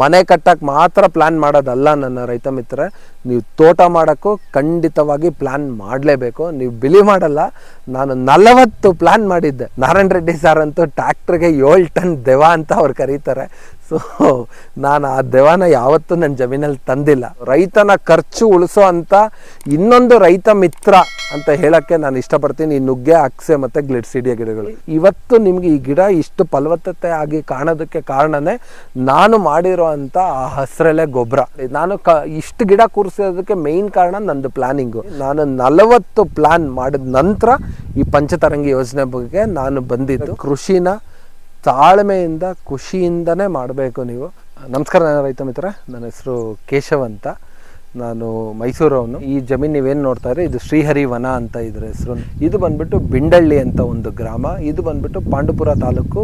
ಮನೆ ಕಟ್ಟಕ್ಕೆ ಮಾತ್ರ ಪ್ಲ್ಯಾನ್ ಮಾಡೋದಲ್ಲ ನನ್ನ ರೈತ ಮಿತ್ರ ನೀವು ತೋಟ ಮಾಡೋಕ್ಕೂ ಖಂಡಿತವಾಗಿ ಪ್ಲ್ಯಾನ್ ಮಾಡಲೇಬೇಕು. ನೀವು ಬಿಲಿ ಮಾಡಲ್ಲ, ನಾನು ನಲವತ್ತು ಪ್ಲ್ಯಾನ್ ಮಾಡಿದ್ದೆ. ನಾರಾಯಣ ರೆಡ್ಡಿ ಸರ್ ಅಂತೂ ಟ್ಯಾಕ್ಟ್ರಿಗೆ ಏಳು ಟನ್ ದೆವ ಅಂತ ಅವ್ರು ಕರೀತಾರೆ. ಸೊ ನಾನು ಆ ದೆವನ ಯಾವತ್ತೂ ನನ್ನ ಜಮೀನಲ್ಲಿ ತಂದಿಲ್ಲ. ರೈತನ ಖರ್ಚು ಉಳಿಸೋ ಅಂತ ಇನ್ನೊಂದು ರೈತ ಮಿತ್ರ ಅಂತ ಹೇಳಕ್ಕೆ ನಾನು ಇಷ್ಟಪಡ್ತೀನಿ. ಈ ನುಗ್ಗೆ, ಅಕ್ಸೆ ಮತ್ತು ಗ್ಲಿಡ್ಸಿಡಿಯ ಗಿಡಗಳು. ಇವತ್ತು ನಿಮ್ಗೆ ಈ ಗಿಡ ಇಷ್ಟು ಫಲವತ್ತತೆ ಆಗಿ ಕಾಣೋದಕ್ಕೆ ಕಾರಣನೇ ನಾನು ಮಾಡಿರೋ ಅಂತ ಆ ಹಸಿರಲೆ ಗೊಬ್ಬರ ನಾನು ಕ, ಇಷ್ಟು ಗಿಡ ಕೂರಿಸೋದಕ್ಕೆ ಮೇಯ್ನ್ ಕಾರಣ ನಂದು ಪ್ಲಾನಿಂಗು ನಾನು ನಲವತ್ತು ಪ್ಲಾನ್ ಮಾಡಿದ ನಂತರ ಈ ಪಂಚತರಂಗಿ ಯೋಜನೆ ಬಗ್ಗೆ ನಾನು ಬಂದಿದ್ದು. ಕೃಷಿನ ತಾಳ್ಮೆಯಿಂದ, ಖುಷಿಯಿಂದನೇ ಮಾಡಬೇಕು ನೀವು. ನಮಸ್ಕಾರ ನಾನು ರೈತ ಮಿತ್ರ ನನ್ನ ಹೆಸರು ಕೇಶವ್ ಅಂತ. ನಾನು ಮೈಸೂರವನು ಈ ಜಮೀನು ನೀವೇನು ನೋಡ್ತಾ ಇದ್ರೆ ಇದು ಶ್ರೀಹರಿ ವನ ಅಂತ ಇದ್ರ ಹೆಸರು. ಇದು ಬಂದ್ಬಿಟ್ಟು ಬಿಂಡಳ್ಳಿ ಅಂತ ಒಂದು ಗ್ರಾಮ. ಇದು ಬಂದ್ಬಿಟ್ಟು ಪಾಂಡುಪುರ ತಾಲೂಕು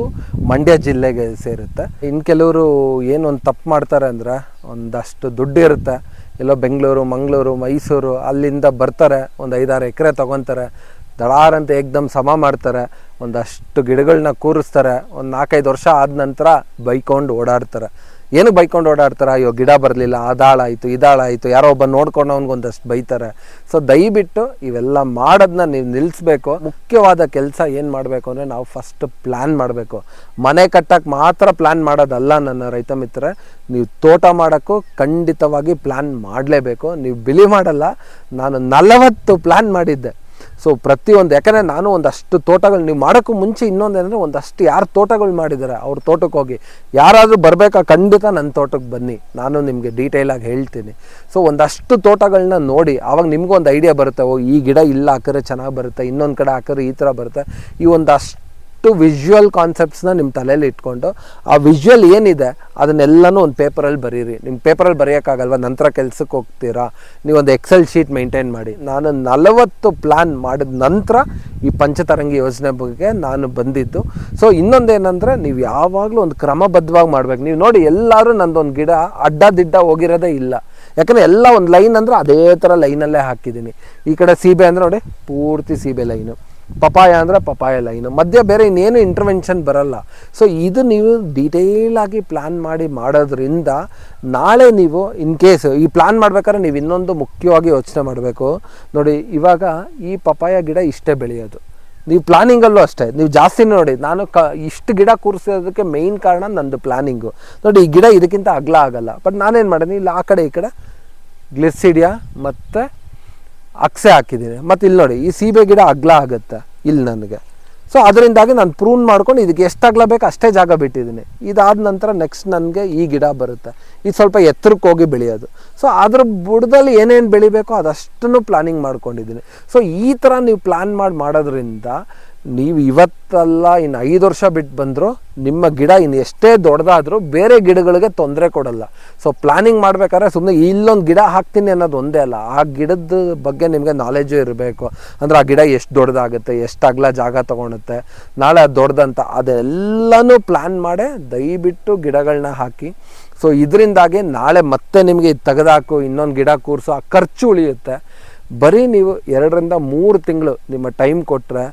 ಮಂಡ್ಯ ಜಿಲ್ಲೆಗೆ ಸೇರುತ್ತೆ. ಇನ್ನು ಕೆಲವರು ಏನು ಒಂದು ತಪ್ಪು ಮಾಡ್ತಾರೆ ಅಂದ್ರೆ ಒಂದಷ್ಟು ದುಡ್ಡು ಇರುತ್ತೆ. ಎಲ್ಲೋ ಬೆಂಗಳೂರು, ಮಂಗಳೂರು, ಮೈಸೂರು ಅಲ್ಲಿಂದ ಬರ್ತಾರೆ. ಒಂದು ಐದಾರು ಎಕರೆ ತೊಗೊತಾರೆ. ದಡಾರ್ ಅಂತ ಏಕ್ದಮ್ ಸಮ ಮಾಡ್ತಾರೆ. ಒಂದಷ್ಟು ಗಿಡಗಳನ್ನ ಕೂರಿಸ್ತಾರೆ. ಒಂದು ನಾಲ್ಕೈದು ವರ್ಷ ಆದ ನಂತರ ಬೈಕೊಂಡು ಓಡಾಡ್ತಾರೆ. ಏನು ಬೈಕೊಂಡು ಓಡಾಡ್ತಾರೆ? ಅಯ್ಯೋ, ಗಿಡ ಬರಲಿಲ್ಲ ಅದಾಳಾಯಿತು ಇದಾಳಾಯಿತು ಯಾರೋ ಒಬ್ಬ ನೋಡ್ಕೊಂಡು ಒಂದಷ್ಟು ಬೈತಾರೆ. ಸೊ ದಯವಿಟ್ಟು ಇವೆಲ್ಲ ಮಾಡೋದನ್ನ ನೀವು ನಿಲ್ಲಿಸ್ಬೇಕು ಮುಖ್ಯವಾದ ಕೆಲಸ ಏನು ಮಾಡಬೇಕು ಅಂದರೆ ನಾವು ಫಸ್ಟ್ ಪ್ಲ್ಯಾನ್ ಮಾಡಬೇಕು. ಮನೆ ಕಟ್ಟಕ್ಕೆ ಮಾತ್ರ ಪ್ಲ್ಯಾನ್ ಮಾಡೋದಲ್ಲ ನನ್ನ ರೈತ ಮಿತ್ರ ನೀವು ತೋಟ ಮಾಡೋಕ್ಕೂ ಖಂಡಿತವಾಗಿ ಪ್ಲ್ಯಾನ್ ಮಾಡಲೇಬೇಕು. ನೀವು ಬಿಲಿ ಮಾಡಲ್ಲ, ನಾನು ನಲವತ್ತು ಪ್ಲ್ಯಾನ್ ಮಾಡಿದ್ದೆ. ಸೊ ಪ್ರತಿಯೊಂದು ಯಾಕಂದರೆ ನಾನು ಒಂದಷ್ಟು ತೋಟಗಳು ನೀವು ಮಾಡೋಕ್ಕೂ ಮುಂಚೆ ಇನ್ನೊಂದು ಏನಂದರೆ ಒಂದಷ್ಟು ಯಾರು ತೋಟಗಳು ಮಾಡಿದ್ದಾರೆ ಅವ್ರ ತೋಟಕ್ಕೆ ಹೋಗಿ. ಯಾರಾದರೂ ಬರಬೇಕಾ, ಖಂಡಿತ ನನ್ನ ತೋಟಕ್ಕೆ ಬನ್ನಿ. ನಾನು ನಿಮಗೆ ಡೀಟೇಲಾಗಿ ಹೇಳ್ತೀನಿ. ಸೊ ಒಂದಷ್ಟು ತೋಟಗಳನ್ನ ನೋಡಿ. ಆವಾಗ ನಿಮಗೂ ಒಂದು ಐಡಿಯಾ ಬರುತ್ತೆ, ಓ, ಈ ಗಿಡ ಇಲ್ಲ ಹಾಕಿದ್ರೆ ಚೆನ್ನಾಗಿ ಬರುತ್ತೆ, ಇನ್ನೊಂದು ಕಡೆ ಹಾಕಿದ್ರೆ ಈ ಥರ ಬರುತ್ತೆ. ಈ ಒಂದಷ್ಟು ವಿಜುವಲ್ ಕಾನ್ಸೆಪ್ಟ್ಸ್ನ ನಿಮ್ಮ ತಲೆಯಲ್ಲಿ ಇಟ್ಕೊಂಡು ಆ ವಿಜುವಲ್ ಏನಿದೆ ಅದನ್ನೆಲ್ಲನೂ ಒಂದು ಪೇಪರಲ್ಲಿ ಬರೀರಿ. ನಿಮ್ಮ ಪೇಪರಲ್ಲಿ ಬರೆಯೋಕ್ಕಾಗಲ್ವ? ನಂತರ ಕೆಲಸಕ್ಕೆ ಹೋಗ್ತೀರಾ? ನೀವೊಂದು ಎಕ್ಸೆಲ್ ಶೀಟ್ ಮೇಂಟೈನ್ ಮಾಡಿ. ನಾನು ನಲವತ್ತು ಪ್ಲ್ಯಾನ್ ಮಾಡಿದ ನಂತರ ಈ ಪಂಚತರಂಗಿ ಯೋಜನೆ ಬಗ್ಗೆ ನಾನು ಬಂದಿದ್ದು. ಸೊ ಇನ್ನೊಂದೇನೆಂದರೆ ನೀವು ಯಾವಾಗಲೂ ಒಂದು ಕ್ರಮಬದ್ಧವಾಗಿ ಮಾಡಬೇಕು. ನೀವು ನೋಡಿ ಎಲ್ಲರೂ ನಂದೊಂದು ಗಿಡ ಅಡ್ಡ ದಿಡ್ಡ ಹೋಗಿರೋದೇ ಇಲ್ಲ. ಯಾಕಂದರೆ ಎಲ್ಲ ಒಂದು ಲೈನ್ ಅಂದರೆ ಅದೇ ಥರ ಲೈನಲ್ಲೇ ಹಾಕಿದ್ದೀನಿ. ಈ ಕಡೆ ಸೀಬೆ ಅಂದರೆ ನೋಡಿ, ಪೂರ್ತಿ ಸೀಬೆ ಲೈನು ಪಪಾಯ ಅಂದರೆ ಪಪಾಯ ಲೈನು ಮಧ್ಯ ಬೇರೆ ಇನ್ನೇನು ಇಂಟರ್ವೆನ್ಷನ್ ಬರಲ್ಲ. ಸೊ ಇದು ನೀವು ಡೀಟೇಲ್ ಆಗಿ ಪ್ಲ್ಯಾನ್ ಮಾಡಿ ಮಾಡೋದ್ರಿಂದ ನಾಳೆ ನೀವು ಇನ್ ಕೇಸ್ ಈ ಪ್ಲ್ಯಾನ್ ಮಾಡ್ಬೇಕಾದ್ರೆ ನೀವು ಇನ್ನೊಂದು ಮುಖ್ಯವಾಗಿ ಯೋಚನೆ ಮಾಡಬೇಕು. ನೋಡಿ, ಇವಾಗ ಈ ಪಪಾಯ ಗಿಡ ಇಷ್ಟೇ ಬೆಳೆಯೋದು. ನೀವು ಪ್ಲಾನಿಂಗಲ್ಲೂ ಅಷ್ಟೇ. ನೀವು ಜಾಸ್ತಿ ನೋಡಿ, ನಾನು ಕ, ಇಷ್ಟು ಗಿಡ ಕೂರಿಸೋದಕ್ಕೆ ಮೇಯ್ನ್ ಕಾರಣ ನಂದು ಪ್ಲಾನಿಂಗು ನೋಡಿ, ಈ ಗಿಡ ಇದಕ್ಕಿಂತ ಅಗಲ ಆಗಲ್ಲ. ಬಟ್ ನಾನೇನು ಮಾಡೀನಿ ಇಲ್ಲಿ ಆ ಕಡೆ ಈ ಕಡೆ ಗ್ಲಿಸಿಡಿಯಾ ಮತ್ತು ಅಕ್ಸೆ ಹಾಕಿದ್ದೀನಿ. ಮತ್ತು ಇಲ್ಲಿ ನೋಡಿ, ಈ ಸೀಬೆ ಗಿಡ ಅಗ್ಲ ಆಗುತ್ತೆ ಇಲ್ಲಿ ನನಗೆ. ಸೊ ಅದರಿಂದಾಗಿ ನಾನು ಪ್ರೂನ್ ಮಾಡ್ಕೊಂಡು ಇದಕ್ಕೆ ಎಷ್ಟು ಅಗ್ಲ ಬೇಕು ಅಷ್ಟೇ ಜಾಗ ಬಿಟ್ಟಿದ್ದೀನಿ. ಇದಾದ ನಂತರ ನೆಕ್ಸ್ಟ್ ನನಗೆ ಈ ಗಿಡ ಬರುತ್ತೆ. ಇದು ಸ್ವಲ್ಪ ಎತ್ತರಕ್ಕೆ ಹೋಗಿ ಬೆಳೆಯೋದು. ಸೊ ಅದ್ರ ಬುಡದಲ್ಲಿ ಏನೇನು ಬೆಳಿಬೇಕೋ ಅದಷ್ಟನ್ನು ಪ್ಲಾನಿಂಗ್ ಮಾಡ್ಕೊಂಡಿದ್ದೀನಿ. ಸೊ ಈ ಥರ ನೀವು ಪ್ಲ್ಯಾನ್ ಮಾಡಿ ಮಾಡೋದ್ರಿಂದ ನೀವು ಇವತ್ತಲ್ಲ ಇನ್ನು ಐದು ವರ್ಷ ಬಿಟ್ಟು ಬಂದರೂ ನಿಮ್ಮ ಗಿಡ ಇನ್ನು ಎಷ್ಟೇ ದೊಡ್ಡದಾದರೂ ಬೇರೆ ಗಿಡಗಳಿಗೆ ತೊಂದರೆ ಕೊಡಲ್ಲ. ಸೊ ಪ್ಲಾನಿಂಗ್ ಮಾಡಬೇಕಾದ್ರೆ ಸುಮ್ಮನೆ ಇಲ್ಲೊಂದು ಗಿಡ ಹಾಕ್ತೀನಿ ಅನ್ನೋದು ಒಂದೇ ಅಲ್ಲ. ಆ ಗಿಡದ ಬಗ್ಗೆ ನಿಮಗೆ ನಾಲೆಜು ಇರಬೇಕು. ಅಂದರೆ ಆ ಗಿಡ ಎಷ್ಟು ದೊಡ್ಡದಾಗುತ್ತೆ, ಎಷ್ಟು ಅಗಲ ಜಾಗ ತೊಗೊಳುತ್ತೆ, ನಾಳೆ ಅದು ದೊಡ್ಡದಂತ ಅದೆಲ್ಲನೂ ಪ್ಲ್ಯಾನ್ ಮಾಡಿ ದಯವಿಟ್ಟು ಗಿಡಗಳನ್ನ ಹಾಕಿ. ಸೊ ಇದರಿಂದಾಗಿ ನಾಳೆ ಮತ್ತೆ ನಿಮಗೆ ತೆಗೆದಾಕು, ಇನ್ನೊಂದು ಗಿಡ ಕೂರಿಸೋ, ಆ ಖರ್ಚು ಉಳಿಯುತ್ತೆ. ಬರೀ ನೀವು ಎರಡರಿಂದ ಮೂರು ತಿಂಗಳು ನಿಮ್ಮ ಟೈಮ್ ಕೊಟ್ಟರೆ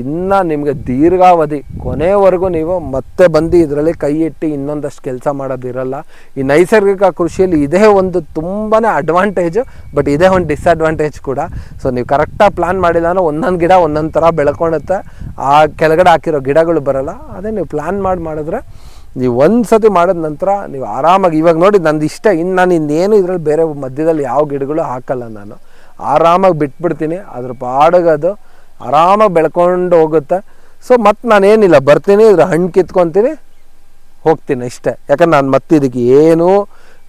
ಇನ್ನು ನಿಮಗೆ ದೀರ್ಘಾವಧಿ. ಕೊನೆವರೆಗೂ ನೀವು ಮತ್ತೆ ಬಂದು ಇದರಲ್ಲಿ ಕೈ ಇಟ್ಟು ಇನ್ನೊಂದಷ್ಟು ಕೆಲಸ ಮಾಡೋದಿರಲ್ಲ ಈ ನೈಸರ್ಗಿಕ ಕೃಷಿಯಲ್ಲಿ ಇದೇ ಒಂದು ತುಂಬಾ ಅಡ್ವಾಂಟೇಜು ಬಟ್ ಇದೇ ಒಂದು ಡಿಸ್ಅಡ್ವಾಂಟೇಜ್ ಕೂಡ. ಸೊ ನೀವು ಕರೆಕ್ಟಾಗಿ ಪ್ಲ್ಯಾನ್ ಮಾಡಿಲ್ಲ ಅಂದರೆ ಒಂದೊಂದು ಗಿಡ ಒಂದೊಂದು ಥರ ಬೆಳ್ಕೊಳುತ್ತೆ ಆ ಕೆಳಗಡೆ ಹಾಕಿರೋ ಗಿಡಗಳು ಬರಲ್ಲ. ಅದೇ ನೀವು ಪ್ಲ್ಯಾನ್ ಮಾಡಿ ಮಾಡಿದ್ರೆ ನೀವು ಒಂದು ಸತಿ ಮಾಡಿದ ನಂತರ ನೀವು ಆರಾಮಾಗಿ, ಇವಾಗ ನೋಡಿ ನಂದು ಇಷ್ಟ, ಇನ್ನು ನಾನು ಇನ್ನೇನು ಇದರಲ್ಲಿ ಬೇರೆ ಮಧ್ಯದಲ್ಲಿ ಯಾವ ಗಿಡಗಳು ಹಾಕಲ್ಲ ನಾನು. ಆರಾಮಾಗಿ ಬಿಟ್ಬಿಡ್ತೀನಿ. ಅದ್ರ ಪಾಡಗದು ಆರಾಮಾಗಿ ಬೆಳ್ಕೊಂಡು ಹೋಗುತ್ತೆ. ಸೊ ಮತ್ತೆ ನಾನೇನಿಲ್ಲ, ಬರ್ತೀನಿ, ಇದ್ರ ಹಣ್ಣು ಕಿತ್ಕೊತೀನಿ, ಹೋಗ್ತೀನಿ ಇಷ್ಟೇ. ಯಾಕಂದ್ರೆ ನಾನು ಮತ್ತೆ ಇದಕ್ಕೆ ಏನೂ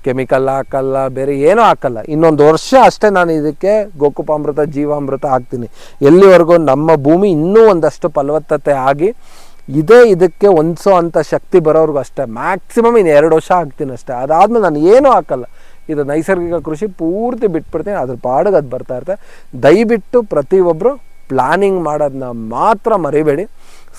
ಕೆಮಿಕಲ್ ಹಾಕಲ್ಲ, ಬೇರೆ ಏನೂ ಹಾಕಲ್ಲ. ಇನ್ನೊಂದು ವರ್ಷ ಅಷ್ಟೇ ನಾನು ಇದಕ್ಕೆ ಗೋಕುಪಾಮೃತ, ಜೀವಾಮೃತ ಹಾಕ್ತೀನಿ. ಎಲ್ಲಿವರೆಗೂ ನಮ್ಮ ಭೂಮಿ ಇನ್ನೂ ಒಂದಷ್ಟು ಫಲವತ್ತತೆ ಆಗಿ ಇದೇ ಇದಕ್ಕೆ ಹೊಂದಿಸೋ ಅಂಥ ಶಕ್ತಿ ಬರೋರ್ಗು ಅಷ್ಟೇ. ಮ್ಯಾಕ್ಸಿಮಮ್ ಇನ್ನು ಎರಡು ವರ್ಷ ಹಾಕ್ತೀನಿ ಅಷ್ಟೇ. ಅದಾದ್ಮೇಲೆ ನಾನು ಏನೂ ಹಾಕಲ್ಲ. ಇದು ನೈಸರ್ಗಿಕ ಕೃಷಿ ಪೂರ್ತಿ ಬಿಟ್ಬಿಡ್ತೀನಿ. ಅದ್ರ ಪಾಡಿಗೆ ಅದು ಬರ್ತಾ ಇರುತ್ತೆ. ದಯವಿಟ್ಟು ಪ್ರತಿಯೊಬ್ಬರು ಪ್ಲಾನಿಂಗ್ ಮಾಡೋದನ್ನ ಮಾತ್ರ ಮರಿಬೇಡಿ.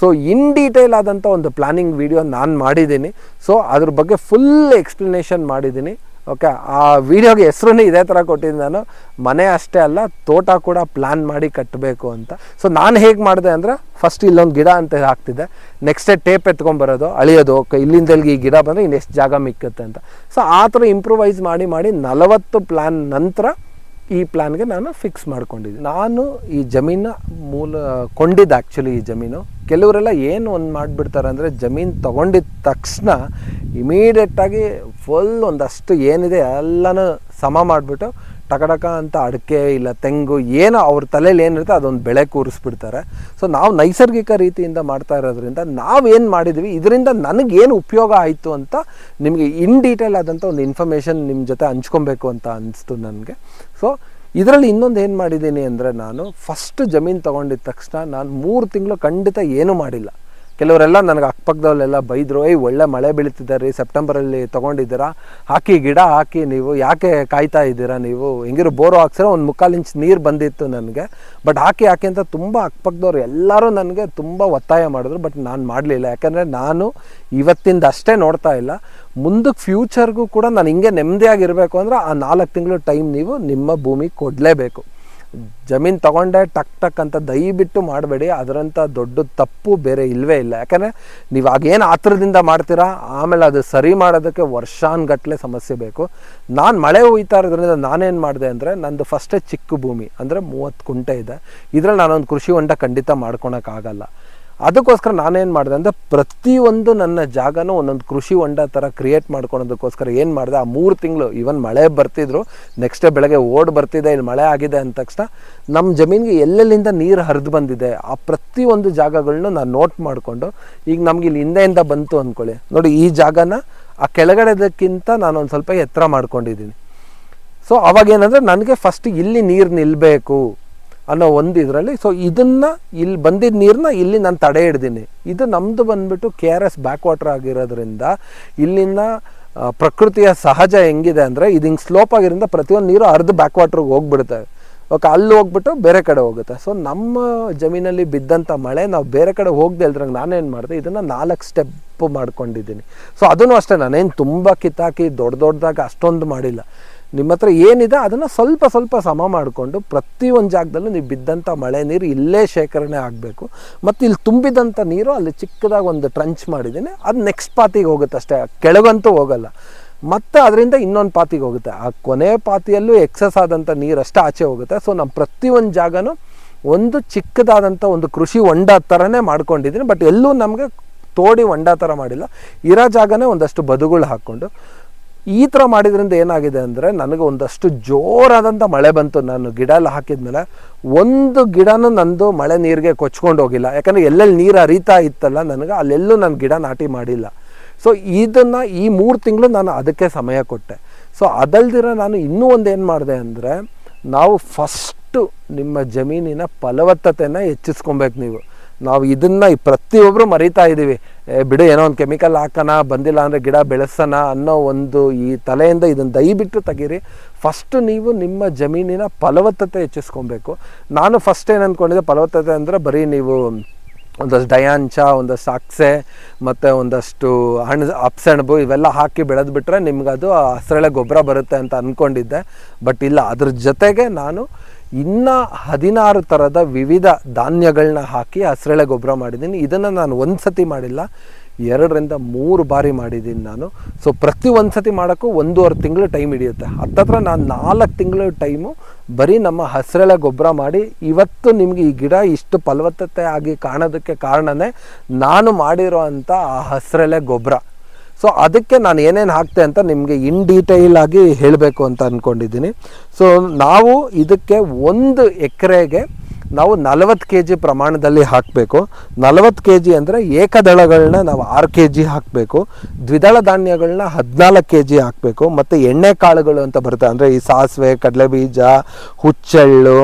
ಸೊ ಇನ್ ಡೀಟೇಲ್ ಆದಂಥ ಒಂದು ಪ್ಲಾನಿಂಗ್ ವಿಡಿಯೋ ನಾನು ಮಾಡಿದ್ದೀನಿ. ಸೊ ಅದ್ರ ಬಗ್ಗೆ ಫುಲ್ ಎಕ್ಸ್ಪ್ಲನೇಷನ್ ಮಾಡಿದ್ದೀನಿ. ಓಕೆ ಆ ವಿಡಿಯೋಗೆ ಹೆಸರು ಇದೇ ಥರ ಕೊಟ್ಟಿದ್ದು ನಾನು. ಮನೆ ಅಷ್ಟೇ ಅಲ್ಲ, ತೋಟ ಕೂಡ ಪ್ಲ್ಯಾನ್ ಮಾಡಿ ಕಟ್ಟಬೇಕು ಅಂತ. ಸೊ ನಾನು ಹೇಗೆ ಮಾಡಿದೆ ಅಂದರೆ ಫಸ್ಟ್ ಇಲ್ಲೊಂದು ಗಿಡ ಅಂತ ಹಾಕ್ತಿದ್ದೆ. ನೆಕ್ಸ್ಟ್ ಟೇಪ್ ಎತ್ಕೊಂಬರೋದು ಅಳಿಯೋದು. ಓಕೆ ಇಲ್ಲಿಂದ ಈ ಗಿಡ ಬಂದರೆ ಇನ್ನೆಷ್ಟು ಜಾಗ ಮಿಕ್ಕುತ್ತೆ ಅಂತ. ಸೊ ಆ ಥರ ಇಂಪ್ರೂವೈಸ್ ಮಾಡಿ ಮಾಡಿ ನಲವತ್ತು ಪ್ಲ್ಯಾನ್ ನಂತರ ಈ ಪ್ಲ್ಯಾನ್ಗೆ ನಾನು ಫಿಕ್ಸ್ ಮಾಡ್ಕೊಂಡಿದ್ದೀನಿ ನಾನು ಈ ಜಮೀನ ಮೂಲ, ಕೊಂಡಿದ್ದು ಆ್ಯಕ್ಚುಲಿ ಈ ಜಮೀನು. ಕೆಲವರೆಲ್ಲ ಏನು ಒಂದು ಮಾಡಿಬಿಡ್ತಾರೆ ಅಂದರೆ ಜಮೀನು ತೊಗೊಂಡಿದ್ದ ತಕ್ಷಣ ಇಮಿಡಿಯೇಟಾಗಿ ಫುಲ್ ಒಂದಷ್ಟು ಏನಿದೆ ಎಲ್ಲನೂ ಸಮ ಮಾಡಿಬಿಟ್ಟು ಟಕಟಕ ಅಂತ ಅಡಿಕೆ ಇಲ್ಲ ತೆಂಗು ಏನೋ ಅವ್ರ ತಲೆಯಲ್ಲಿ ಏನಿರುತ್ತೆ ಅದೊಂದು ಬೆಳೆ ಕೂರಿಸ್ಬಿಡ್ತಾರೆ. ಸೊ ನಾವು ನೈಸರ್ಗಿಕ ರೀತಿಯಿಂದ ಮಾಡ್ತಾ ಇರೋದ್ರಿಂದ ನಾವೇನು ಮಾಡಿದ್ವಿ, ಇದರಿಂದ ನನಗೇನು ಉಪಯೋಗ ಆಯಿತು ಅಂತ ನಿಮಗೆ ಇನ್ ಡೀಟೇಲ್ ಆದಂಥ ಒಂದು ಇನ್ಫಾರ್ಮೇಷನ್ ನಿಮ್ಮ ಜೊತೆ ಹಂಚ್ಕೊಬೇಕು ಅಂತ ಅನಿಸ್ತು ನನಗೆ. ಸೊ ಇದರಲ್ಲಿ ಇನ್ನೊಂದು ಏನು ಮಾಡಿದ್ದೀನಿ ಅಂದರೆ ನಾನು ಫಸ್ಟ್ ಜಮೀನು ತೊಗೊಂಡಿದ್ದ ತಕ್ಷಣ ನಾನು ಮೂರು ತಿಂಗಳು ಖಂಡಿತ ಏನೂ ಮಾಡಿಲ್ಲ. ಕೆಲವರೆಲ್ಲ ನನಗೆ ಅಕ್ಕಪಕ್ಕದವರೆಲ್ಲ ಬೈದರು, ಏಯ್, ಒಳ್ಳೆ ಮಳೆ ಬೀಳ್ತಿದ್ದಾರೆ ಸೆಪ್ಟೆಂಬರಲ್ಲಿ ತೊಗೊಂಡಿದ್ದೀರಾ? ಹಾಕಿ ಗಿಡ ಹಾಕಿ ನೀವು ಯಾಕೆ ಕಾಯ್ತಾ ಇದ್ದೀರಾ ನೀವು? ಹೆಂಗಿರೋ ಬೋರು ಹಾಕ್ಸಿರೋ ಒಂದು ಮುಕ್ಕಾಲು ಇಂಚ್ ನೀರು ಬಂದಿತ್ತು ನನಗೆ. ಬಟ್ ಹಾಕಿ ಹಾಕಿ ಅಂತ ತುಂಬ ಅಕ್ಕಪಕ್ಕದವ್ರು ಎಲ್ಲರೂ ನನಗೆ ತುಂಬ ಒತ್ತಾಯ ಮಾಡಿದ್ರು, ಬಟ್ ನಾನು ಮಾಡಲಿಲ್ಲ. ಯಾಕಂದರೆ ನಾನು ಇವತ್ತಿಂದ ಅಷ್ಟೇ ನೋಡ್ತಾ ಇಲ್ಲ. ಮುಂದಕ್ಕೆ ಫ್ಯೂಚರ್ಗೂ ಕೂಡ ನಾನು ಹಿಂಗೆ ನೆಮ್ಮದಿಯಾಗಿರಬೇಕು ಅಂದರೆ ಆ ನಾಲ್ಕು ತಿಂಗಳು ಟೈಮ್ ನೀವು ನಿಮ್ಮ ಭೂಮಿ ಕೊಡಲೇಬೇಕು. ಜಮೀನು ತಗೊಂಡೆ ಟಕ್ ಟಕ್ ಅಂತ ದಯವಿಟ್ಟು ಮಾಡಬೇಡಿ. ಅದರಂಥ ದೊಡ್ಡ ತಪ್ಪು ಬೇರೆ ಇಲ್ಲವೇ ಇಲ್ಲ. ಯಾಕಂದರೆ ನೀವು ಆಗೇನು ಆತ್ರದಿಂದ ಮಾಡ್ತೀರಾ, ಆಮೇಲೆ ಅದು ಸರಿ ಮಾಡೋದಕ್ಕೆ ವರ್ಷಾನ್ಗಟ್ಲೆ ಸಮಸ್ಯೆ ಬೇಕು. ನಾನು ಮಳೆ ಹೋಯ್ತಾ ಇರೋದ್ರಿಂದ ನಾನೇನು ಮಾಡಿದೆ ಅಂದರೆ, ನಂದು ಫಸ್ಟೇ ಚಿಕ್ಕ ಭೂಮಿ, ಅಂದರೆ ಮೂವತ್ತು ಕುಂಟೆ ಇದೆ. ಇದರಲ್ಲಿ ನಾನೊಂದು ಕೃಷಿ ಹೊಂಡ ಖಂಡಿತ ಮಾಡ್ಕೊಳಕ್ಕಾಗಲ್ಲ ಅದಕ್ಕೋಸ್ಕರ ನಾನೇನು ಮಾಡಿದೆ ಅಂದರೆ ಪ್ರತಿಯೊಂದು ನನ್ನ ಜಾಗನೂ ಒಂದೊಂದು ಕೃಷಿ ಹೊಂಡ ಥರ ಕ್ರಿಯೇಟ್ ಮಾಡ್ಕೊಳೋದಕ್ಕೋಸ್ಕರ ಏನು ಮಾಡಿದೆ? ಆ ಮೂರು ತಿಂಗಳು ಈವನ್ ಮಳೆ ಬರ್ತಿದ್ರು ನೆಕ್ಸ್ಟ್ ಡೇ ಬೆಳಗ್ಗೆ ಓಡ್ ಬರ್ತಿದೆ, ಇಲ್ಲಿ ಮಳೆ ಆಗಿದೆ ಅಂದ ತಕ್ಷಣ ನಮ್ಮ ಜಮೀನಿಗೆ ಎಲ್ಲೆಲ್ಲಿಂದ ನೀರು ಹರಿದು ಬಂದಿದೆ, ಆ ಪ್ರತಿಯೊಂದು ಜಾಗಗಳನ್ನೂ ನಾನು ನೋಟ್ ಮಾಡಿಕೊಂಡು, ಈಗ ನಮ್ಗೆ ಇಲ್ಲಿ ಹಿಂದೆಯಿಂದ ಬಂತು ಅಂದ್ಕೊಳ್ಳಿ ನೋಡಿ, ಈ ಜಾಗನ ಆ ಕೆಳಗಡೆದಕ್ಕಿಂತ ನಾನು ಒಂದು ಸ್ವಲ್ಪ ಎತ್ತರ ಮಾಡ್ಕೊಂಡಿದ್ದೀನಿ. ಸೊ ಅವಾಗೇನಂದರೆ ನನಗೆ ಫಸ್ಟ್ ಇಲ್ಲಿ ನೀರು ನಿಲ್ಲಬೇಕು ಅನ್ನೋ ಒಂದು ಇದರಲ್ಲಿ. ಸೊ ಇದನ್ನು ಇಲ್ಲಿ ಬಂದಿದ್ದ ನೀರನ್ನ ಇಲ್ಲಿ ನಾನು ತಡೆ ಹಿಡ್ದೀನಿ. ಇದು ನಮ್ಮದು ಬಂದ್ಬಿಟ್ಟು K R S back water ಆಗಿರೋದ್ರಿಂದ ಇಲ್ಲಿನ ಪ್ರಕೃತಿಯ ಸಹಜ ಹೆಂಗಿದೆ ಅಂದರೆ ಇದು ಹಿಂಗೆ ಸ್ಲೋಪ್ ಆಗಿರೋದ್ರಿಂದ ಪ್ರತಿಯೊಂದು ನೀರು ಅರ್ಧ ಬ್ಯಾಕ್ ವಾಟ್ರಿಗೆ ಹೋಗ್ಬಿಡುತ್ತೆ. ಓಕೆ ಅಲ್ಲಿ ಹೋಗ್ಬಿಟ್ಟು ಬೇರೆ ಕಡೆ ಹೋಗುತ್ತೆ. ಸೊ ನಮ್ಮ ಜಮೀನಲ್ಲಿ ಬಿದ್ದಂಥ ಮಳೆ ನಾವು ಬೇರೆ ಕಡೆ ಹೋಗದೆ ಇಲ್ದ್ರಂಗೆ ನಾನೇನು ಮಾಡಿದೆ, ಇದನ್ನು ನಾಲ್ಕು ಸ್ಟೆಪ್ ಮಾಡ್ಕೊಂಡಿದ್ದೀನಿ. ಸೊ ಅದನ್ನು ಅಷ್ಟೇ, ನಾನೇನು ತುಂಬ ಕಿತ್ತಾಕಿ ದೊಡ್ಡ ದೊಡ್ಡದಾಗ ಅಷ್ಟೊಂದು ಮಾಡಿಲ್ಲ. ನಿಮ್ಮ ಹತ್ರ ಏನಿದೆ ಅದನ್ನು ಸ್ವಲ್ಪ ಸ್ವಲ್ಪ ಸಮ ಮಾಡಿಕೊಂಡು ಪ್ರತಿಯೊಂದು ಜಾಗದಲ್ಲೂ ನೀವು ಬಿದ್ದಂಥ ಮಳೆ ನೀರು ಇಲ್ಲೇ ಶೇಖರಣೆ ಆಗಬೇಕು. ಮತ್ತು ಇಲ್ಲಿ ತುಂಬಿದಂಥ ನೀರು ಅಲ್ಲಿ ಚಿಕ್ಕದಾಗಿ ಒಂದು ಟ್ರಂಚ್ ಮಾಡಿದ್ದೀನಿ. ಅದು ನೆಕ್ಸ್ಟ್ ಪಾತಿಗೆ ಹೋಗುತ್ತೆ ಅಷ್ಟೇ. ಕೆಳಗಂತೂ ಹೋಗಲ್ಲ. ಮತ್ತು ಅದರಿಂದ ಇನ್ನೊಂದು ಪಾತಿಗೆ ಹೋಗುತ್ತೆ. ಆ ಕೊನೆ ಪಾತಿಯಲ್ಲೂ ಎಕ್ಸಸ್ ಆದಂಥ ನೀರು ಅಷ್ಟೇ ಆಚೆ ಹೋಗುತ್ತೆ. ಸೊ ನಮ್ಮ ಪ್ರತಿಯೊಂದು ಜಾಗನೂ ಒಂದು ಚಿಕ್ಕದಾದಂಥ ಒಂದು ಕೃಷಿ ಹೊಂಡ ಥರನೇ ಮಾಡ್ಕೊಂಡಿದ್ದೀನಿ. ಬಟ್ ಎಲ್ಲೂ ನಮಗೆ ತೋಡಿ ಹೊಂಡ ಥರ ಮಾಡಿಲ್ಲ. ಇರೋ ಜಾಗನೇ ಒಂದಷ್ಟು ಬದುಗಳು ಹಾಕ್ಕೊಂಡು. ಈ ಥರ ಮಾಡಿದ್ರಿಂದ ಏನಾಗಿದೆ ಅಂದರೆ ನನಗೆ ಒಂದಷ್ಟು ಜೋರಾದಂಥ ಮಳೆ ಬಂತು. ನಾನು ಗಿಡ ಎಲ್ಲ ಹಾಕಿದ್ಮೇಲೆ ಒಂದು ಗಿಡನೂ ನಂದು ಮಳೆ ನೀರಿಗೆ ಕೊಚ್ಕೊಂಡು ಹೋಗಿಲ್ಲ. ಯಾಕಂದರೆ ಎಲ್ಲೆಲ್ಲಿ ನೀರು ಹರಿತಾ ಇತ್ತಲ್ಲ, ನನಗೆ ಅಲ್ಲೆಲ್ಲೂ ನಾನು ಗಿಡ ನಾಟಿ ಮಾಡಿಲ್ಲ. ಸೊ ಇದನ್ನು ಈ ಮೂರು ತಿಂಗಳು ನಾನು ಅದಕ್ಕೆ ಸಮಯ ಕೊಟ್ಟೆ. ಸೊ ಅದಲ್ದಿರ ನಾನು ಇನ್ನೂ ಒಂದು ಏನು ಮಾಡಿದೆ ಅಂದರೆ, ನಾವು ಫಸ್ಟು ನಿಮ್ಮ ಜಮೀನಿನ ಫಲವತ್ತತೆನ ಹೆಚ್ಚಿಸ್ಕೊಬೇಕು ನೀವು. ನಾವು ಇದನ್ನು ಪ್ರತಿಯೊಬ್ಬರು ಮರಿತಾ ಇದ್ದೀವಿ ಬಿಡು, ಏನೋ ಒಂದು ಕೆಮಿಕಲ್ ಹಾಕೋಣ ಬಂದಿಲ್ಲ ಅಂದರೆ ಗಿಡ ಬೆಳೆಸೋಣ ಅನ್ನೋ ಒಂದು ಈ ತಲೆಯಿಂದ ಇದನ್ನು ದಯವಿಟ್ಟು ತೆಗೀರಿ. ಫಸ್ಟು ನೀವು ನಿಮ್ಮ ಜಮೀನಿನ ಫಲವತ್ತತೆ ಹೆಚ್ಚಿಸ್ಕೊಬೇಕು. ನಾನು ಫಸ್ಟ್ ಏನು ಅಂದ್ಕೊಂಡಿದ್ದೆ ಫಲವತ್ತತೆ ಅಂದರೆ ಬರೀ ನೀವು ಒಂದಷ್ಟು ಡಯಾಂಚ ಒಂದಷ್ಟು ಅಕ್ಸೆ ಮತ್ತು ಒಂದಷ್ಟು ಹಣ್ಣು ಅಪ್ಸೆಣಬು ಇವೆಲ್ಲ ಹಾಕಿ ಬೆಳೆದ್ಬಿಟ್ರೆ ನಿಮಗದು ಹಸಿರೆಳೆ ಗೊಬ್ಬರ ಬರುತ್ತೆ ಅಂತ ಅಂದ್ಕೊಂಡಿದ್ದೆ ಬಟ್ ಇಲ್ಲ, ಅದ್ರ ಜೊತೆಗೆ ನಾನು ಇನ್ನು ಹದಿನಾರು ಥರದ ವಿವಿಧ ಧಾನ್ಯಗಳನ್ನ ಹಾಕಿ ಹಸಿರೆಳೆ ಗೊಬ್ಬರ ಮಾಡಿದ್ದೀನಿ. ಇದನ್ನು ನಾನು ಒಂದು ಸತಿ ಮಾಡಿಲ್ಲ. ಎರಡರಿಂದ ಮೂರು ಬಾರಿ ಮಾಡಿದ್ದೀನಿ ನಾನು. ಸೊ ಪ್ರತಿ ಒಂದು ಸತಿ ಮಾಡೋಕ್ಕೂ ಒಂದೂವರೆ ತಿಂಗಳು ಟೈಮ್ ಹಿಡಿಯುತ್ತೆ. ಹತ್ತತ್ರ ನಾನು ನಾಲ್ಕು ತಿಂಗಳು ಟೈಮು ಬರೀ ನಮ್ಮ ಹಸಿರೆಳೆ ಗೊಬ್ಬರ ಮಾಡಿ ಇವತ್ತು ನಿಮಗೆ ಈ ಗಿಡ ಇಷ್ಟು ಫಲವತ್ತತೆ ಆಗಿ ಕಾಣೋದಕ್ಕೆ ಕಾರಣನೇ ನಾನು ಮಾಡಿರೋ ಅಂಥ ಆ ಹಸಿರೆಳೆ ಗೊಬ್ಬರ. ಸೊ ಅದಕ್ಕೆ ನಾನು ಏನೇನು ಹಾಕ್ತೆ ಅಂತ ನಿಮಗೆ ಇನ್ ಡೀಟೇಲ್ ಆಗಿ ಹೇಳಬೇಕು ಅಂತ ಅಂದ್ಕೊಂಡಿದ್ದೀನಿ ಸೊ ನಾವು ಇದಕ್ಕೆ ಒಂದು ಎಕರೆಗೆ ನಾವು ನಲವತ್ತು ಕೆ ಜಿ ಪ್ರಮಾಣದಲ್ಲಿ ಹಾಕಬೇಕು. ನಲವತ್ತು ಕೆ ಜಿ ಅಂದರೆ ಏಕದಳಗಳನ್ನ ನಾವು ಆರು ಕೆ ಜಿ ಹಾಕಬೇಕು. ದ್ವಿದಳ ಧಾನ್ಯಗಳನ್ನ ಹದಿನಾಲ್ಕು ಕೆ ಜಿ ಹಾಕಬೇಕು. ಮತ್ತು ಎಣ್ಣೆ ಕಾಳುಗಳು ಅಂತ ಬರುತ್ತೆ. ಅಂದರೆ ಈ ಸಾಸಿವೆ, ಕಡಲೆಬೀಜ, ಹುಚ್ಚೆಳ್ಳು,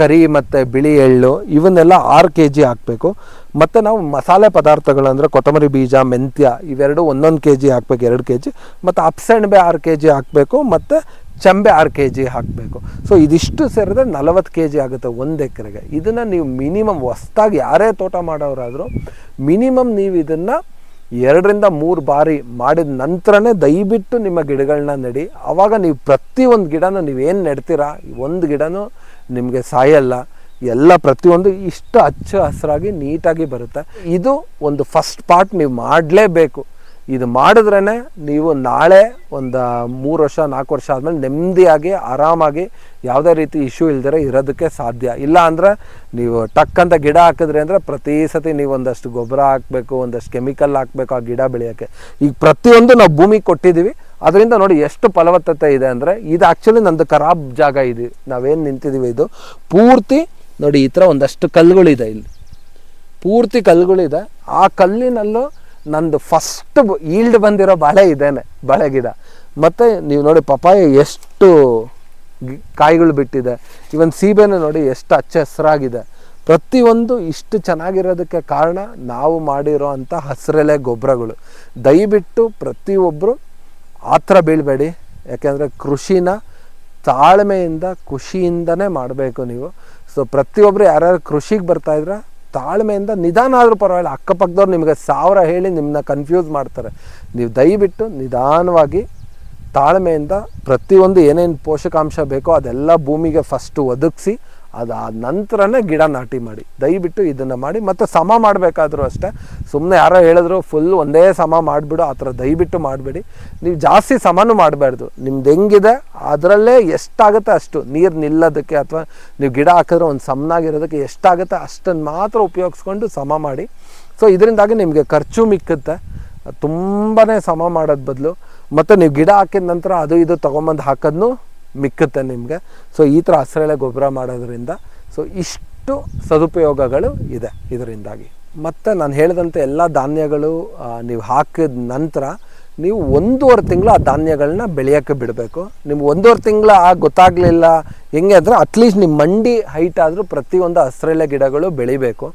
ಕರಿ ಮತ್ತು ಬಿಳಿ ಎಳ್ಳು, ಇವನ್ನೆಲ್ಲ ಆರು ಕೆ ಜಿ ಹಾಕಬೇಕು. ಮತ್ತು ನಾವು ಮಸಾಲೆ ಪದಾರ್ಥಗಳು ಅಂದರೆ ಕೊತ್ತಂಬರಿ ಬೀಜ, ಮೆಂತ್ಯ, ಇವೆರಡು ಒಂದೊಂದು ಕೆ ಜಿ ಹಾಕ್ಬೇಕು, ಎರಡು ಕೆ ಜಿ ಮತ್ತು ಅಪ್ಸೆಣ್ಬೆ ಆರು ಕೆ ಜಿ ಹಾಕಬೇಕು, ಮತ್ತು ಚಂಬೆ ಆರು ಕೆ ಜಿ ಹಾಕಬೇಕು. ಸೊ ಇದಿಷ್ಟು ಸೇರಿದ್ರೆ ನಲವತ್ತು ಕೆ ಜಿ ಆಗುತ್ತೆ ಒಂದು ಎಕರೆಗೆ. ಇದನ್ನು ನೀವು ಮಿನಿಮಮ್ ಹೊಸ್ದಾಗಿ ಯಾರೇ ತೋಟ ಮಾಡೋರಾದರೂ ಮಿನಿಮಮ್ ನೀವು ಇದನ್ನು ಎರಡರಿಂದ ಮೂರು ಬಾರಿ ಮಾಡಿದ ನಂತರನೇ ದಯವಿಟ್ಟು ನಿಮ್ಮ ಗಿಡಗಳನ್ನ ನೆಡಿ. ಆವಾಗ ನೀವು ಪ್ರತಿಯೊಂದು ಗಿಡನೂ ನೀವೇನು ನೆಡ್ತೀರಾ? ಒಂದು ಗಿಡನೂ ನಿಮಗೆ ಸಾಯಲ್ಲ. ಎಲ್ಲ ಪ್ರತಿಯೊಂದು ಇಷ್ಟು ಹಚ್ಚ ಹಸಿರಾಗಿ ನೀಟಾಗಿ ಬರುತ್ತೆ. ಇದು ಒಂದು ಫಸ್ಟ್ ಪಾರ್ಟ್ ನೀವು ಮಾಡಲೇಬೇಕು. ಇದು ಮಾಡಿದ್ರೇ ನೀವು ನಾಳೆ ಒಂದು ಮೂರು ವರ್ಷ, ನಾಲ್ಕು ವರ್ಷ ಆದಮೇಲೆ ನೆಮ್ಮದಿಯಾಗಿ, ಆರಾಮಾಗಿ ಯಾವುದೇ ರೀತಿ ಇಶ್ಯೂ ಇಲ್ದಿರ ಇರೋದಕ್ಕೆ ಸಾಧ್ಯ. ಇಲ್ಲ ಅಂದರೆ ನೀವು ಟಕ್ ಅಂತ ಗಿಡ ಹಾಕಿದ್ರಿ ಅಂದರೆ ಪ್ರತಿ ಸತಿ ನೀವು ಒಂದಷ್ಟು ಗೊಬ್ಬರ ಹಾಕಬೇಕು, ಒಂದಷ್ಟು ಕೆಮಿಕಲ್ ಹಾಕಬೇಕು ಆ ಗಿಡ ಬೆಳೆಯೋಕ್ಕೆ. ಈಗ ಪ್ರತಿಯೊಂದು ನಾವು ಭೂಮಿಗೆ ಕೊಟ್ಟಿದ್ದೀವಿ. ಅದರಿಂದ ನೋಡಿ ಎಷ್ಟು ಫಲವತ್ತತೆ ಇದೆ ಅಂದರೆ ಇದು ಆ್ಯಕ್ಚುಲಿ ನಂದು ಖರಾಬ್ ಜಾಗ ಇದೆ. ನಾವೇನು ನಿಂತಿದ್ದೀವಿ ಇದು? ಪೂರ್ತಿ ನೋಡಿ, ಈ ಥರ ಒಂದಷ್ಟು ಕಲ್ಲುಗಳಿದೆ ಇಲ್ಲಿ. ಪೂರ್ತಿ ಕಲ್ಲುಗಳಿದೆ. ಆ ಕಲ್ಲಿನಲ್ಲೂ ನಂದು ಫಸ್ಟ್ ಈಲ್ಡ್ ಬಂದಿರೋ ಬಾಳೆ ಇದೇನೆ, ಬಾಳೆ ಗಿಡ. ಮತ್ತು ನೀವು ನೋಡಿ ಪಪಾಯ ಎಷ್ಟು ಕಾಯಿಗಳು ಬಿಟ್ಟಿದೆ. ಇವನ್ ಸೀಬೆನೂ ನೋಡಿ, ಎಷ್ಟು ಹಚ್ಚ ಹಸಿರಾಗಿದೆ. ಪ್ರತಿಯೊಂದು ಇಷ್ಟು ಚೆನ್ನಾಗಿರೋದಕ್ಕೆ ಕಾರಣ ನಾವು ಮಾಡಿರೋ ಅಂಥ ಹಸಿರೆಲೆ ಗೊಬ್ಬರಗಳು. ದಯವಿಟ್ಟು ಪ್ರತಿಯೊಬ್ಬರು ಆ ಥರ ಬೀಳಬೇಡಿ. ಯಾಕೆಂದರೆ ಕೃಷಿನ ತಾಳ್ಮೆಯಿಂದ ಖುಷಿಯಿಂದನೇ ಮಾಡಬೇಕು ನೀವು. ಸೊ ಪ್ರತಿಯೊಬ್ಬರು ಯಾರ್ಯಾರು ಕೃಷಿಗೆ ಬರ್ತಾ ಇದ್ರೆ, ತಾಳ್ಮೆಯಿಂದ ನಿಧಾನ ಆದರೂ ಪರವಾಗಿಲ್ಲ. ಅಕ್ಕಪಕ್ಕದವ್ರು ನಿಮಗೆ ಸಾವಿರ ಹೇಳಿ ನಿಮ್ಮನ್ನ ಕನ್ಫ್ಯೂಸ್ ಮಾಡ್ತಾರೆ. ನೀವು ದಯವಿಟ್ಟು ನಿಧಾನವಾಗಿ ತಾಳ್ಮೆಯಿಂದ ಪ್ರತಿಯೊಂದು ಏನೇನು ಪೋಷಕಾಂಶ ಬೇಕೋ ಅದೆಲ್ಲ ಭೂಮಿಗೆ ಫಸ್ಟು ಒದಗಿಸಿ ಅದಾದ ನಂತರನೇ ಗಿಡ ನಾಟಿ ಮಾಡಿ, ದಯವಿಟ್ಟು ಇದನ್ನು ಮಾಡಿ, ಮತ್ತು ಸಮ ಮಾಡಬೇಕಾದ್ರೂ ಅಷ್ಟೇ. ಸುಮ್ಮನೆ ಯಾರೋ ಹೇಳಿದ್ರು ಫುಲ್ ಒಂದೇ ಸಮ ಮಾಡಿಬಿಡು, ಆ ಥರ ದಯವಿಟ್ಟು ಮಾಡಬೇಡಿ. ನೀವು ಜಾಸ್ತಿ ಸಮನೂ ಮಾಡಬಾರ್ದು. ನಿಮ್ದು ಹೆಂಗಿದೆ, ಅದರಲ್ಲೇ ಎಷ್ಟಾಗುತ್ತೆ ಅಷ್ಟು. ನೀರು ನಿಲ್ಲೋದಕ್ಕೆ ಅಥವಾ ನೀವು ಗಿಡ ಹಾಕಿದ್ರೆ ಒಂದು ಸಮನಾಗಿರೋದಕ್ಕೆ ಎಷ್ಟಾಗುತ್ತೆ ಅಷ್ಟನ್ನು ಮಾತ್ರ ಉಪಯೋಗಿಸ್ಕೊಂಡು ಸಮ ಮಾಡಿ. ಸೊ ಇದರಿಂದಾಗಿ ನಿಮಗೆ ಖರ್ಚು ಮಿಕ್ಕುತ್ತೆ. ತುಂಬಾ ಸಮ ಮಾಡೋದ್ ಬದಲು. ಮತ್ತು ನೀವು ಗಿಡ ಹಾಕಿದ ನಂತರ ಅದು ಇದು ತೊಗೊಂಬಂದು ಹಾಕೋದ್ನು ಮಿಕ್ಕುತ್ತೆ ನಿಮಗೆ. ಸೊ ಈ ಥರ ಹಸಿರೆಳೆ ಗೊಬ್ಬರ ಮಾಡೋದ್ರಿಂದ ಸೊ ಇಷ್ಟು ಸದುಪಯೋಗಗಳು ಇದೆ ಇದರಿಂದಾಗಿ. ಮತ್ತು ನಾನು ಹೇಳಿದಂಥ ಎಲ್ಲ ಧಾನ್ಯಗಳು ನೀವು ಹಾಕಿದ ನಂತರ ನೀವು ಒಂದೂವರೆ ತಿಂಗಳು ಆ ಧಾನ್ಯಗಳನ್ನ ಬೆಳೆಯೋಕ್ಕೆ ಬಿಡಬೇಕು. ನಿಮ್ಗೆ ಒಂದೂವರೆ ತಿಂಗಳು ಆ ಗೊತ್ತಾಗಲಿಲ್ಲ, ಹೆಂಗೆ ಅಂದರೆ ಅಟ್ಲೀಸ್ಟ್ ನಿಮ್ಮ ಮಂಡಿ ಹೈಟ್ ಆದರೂ ಪ್ರತಿಯೊಂದು ಹಸಿರೆಲೆ ಗಿಡಗಳು ಬೆಳಿಬೇಕು.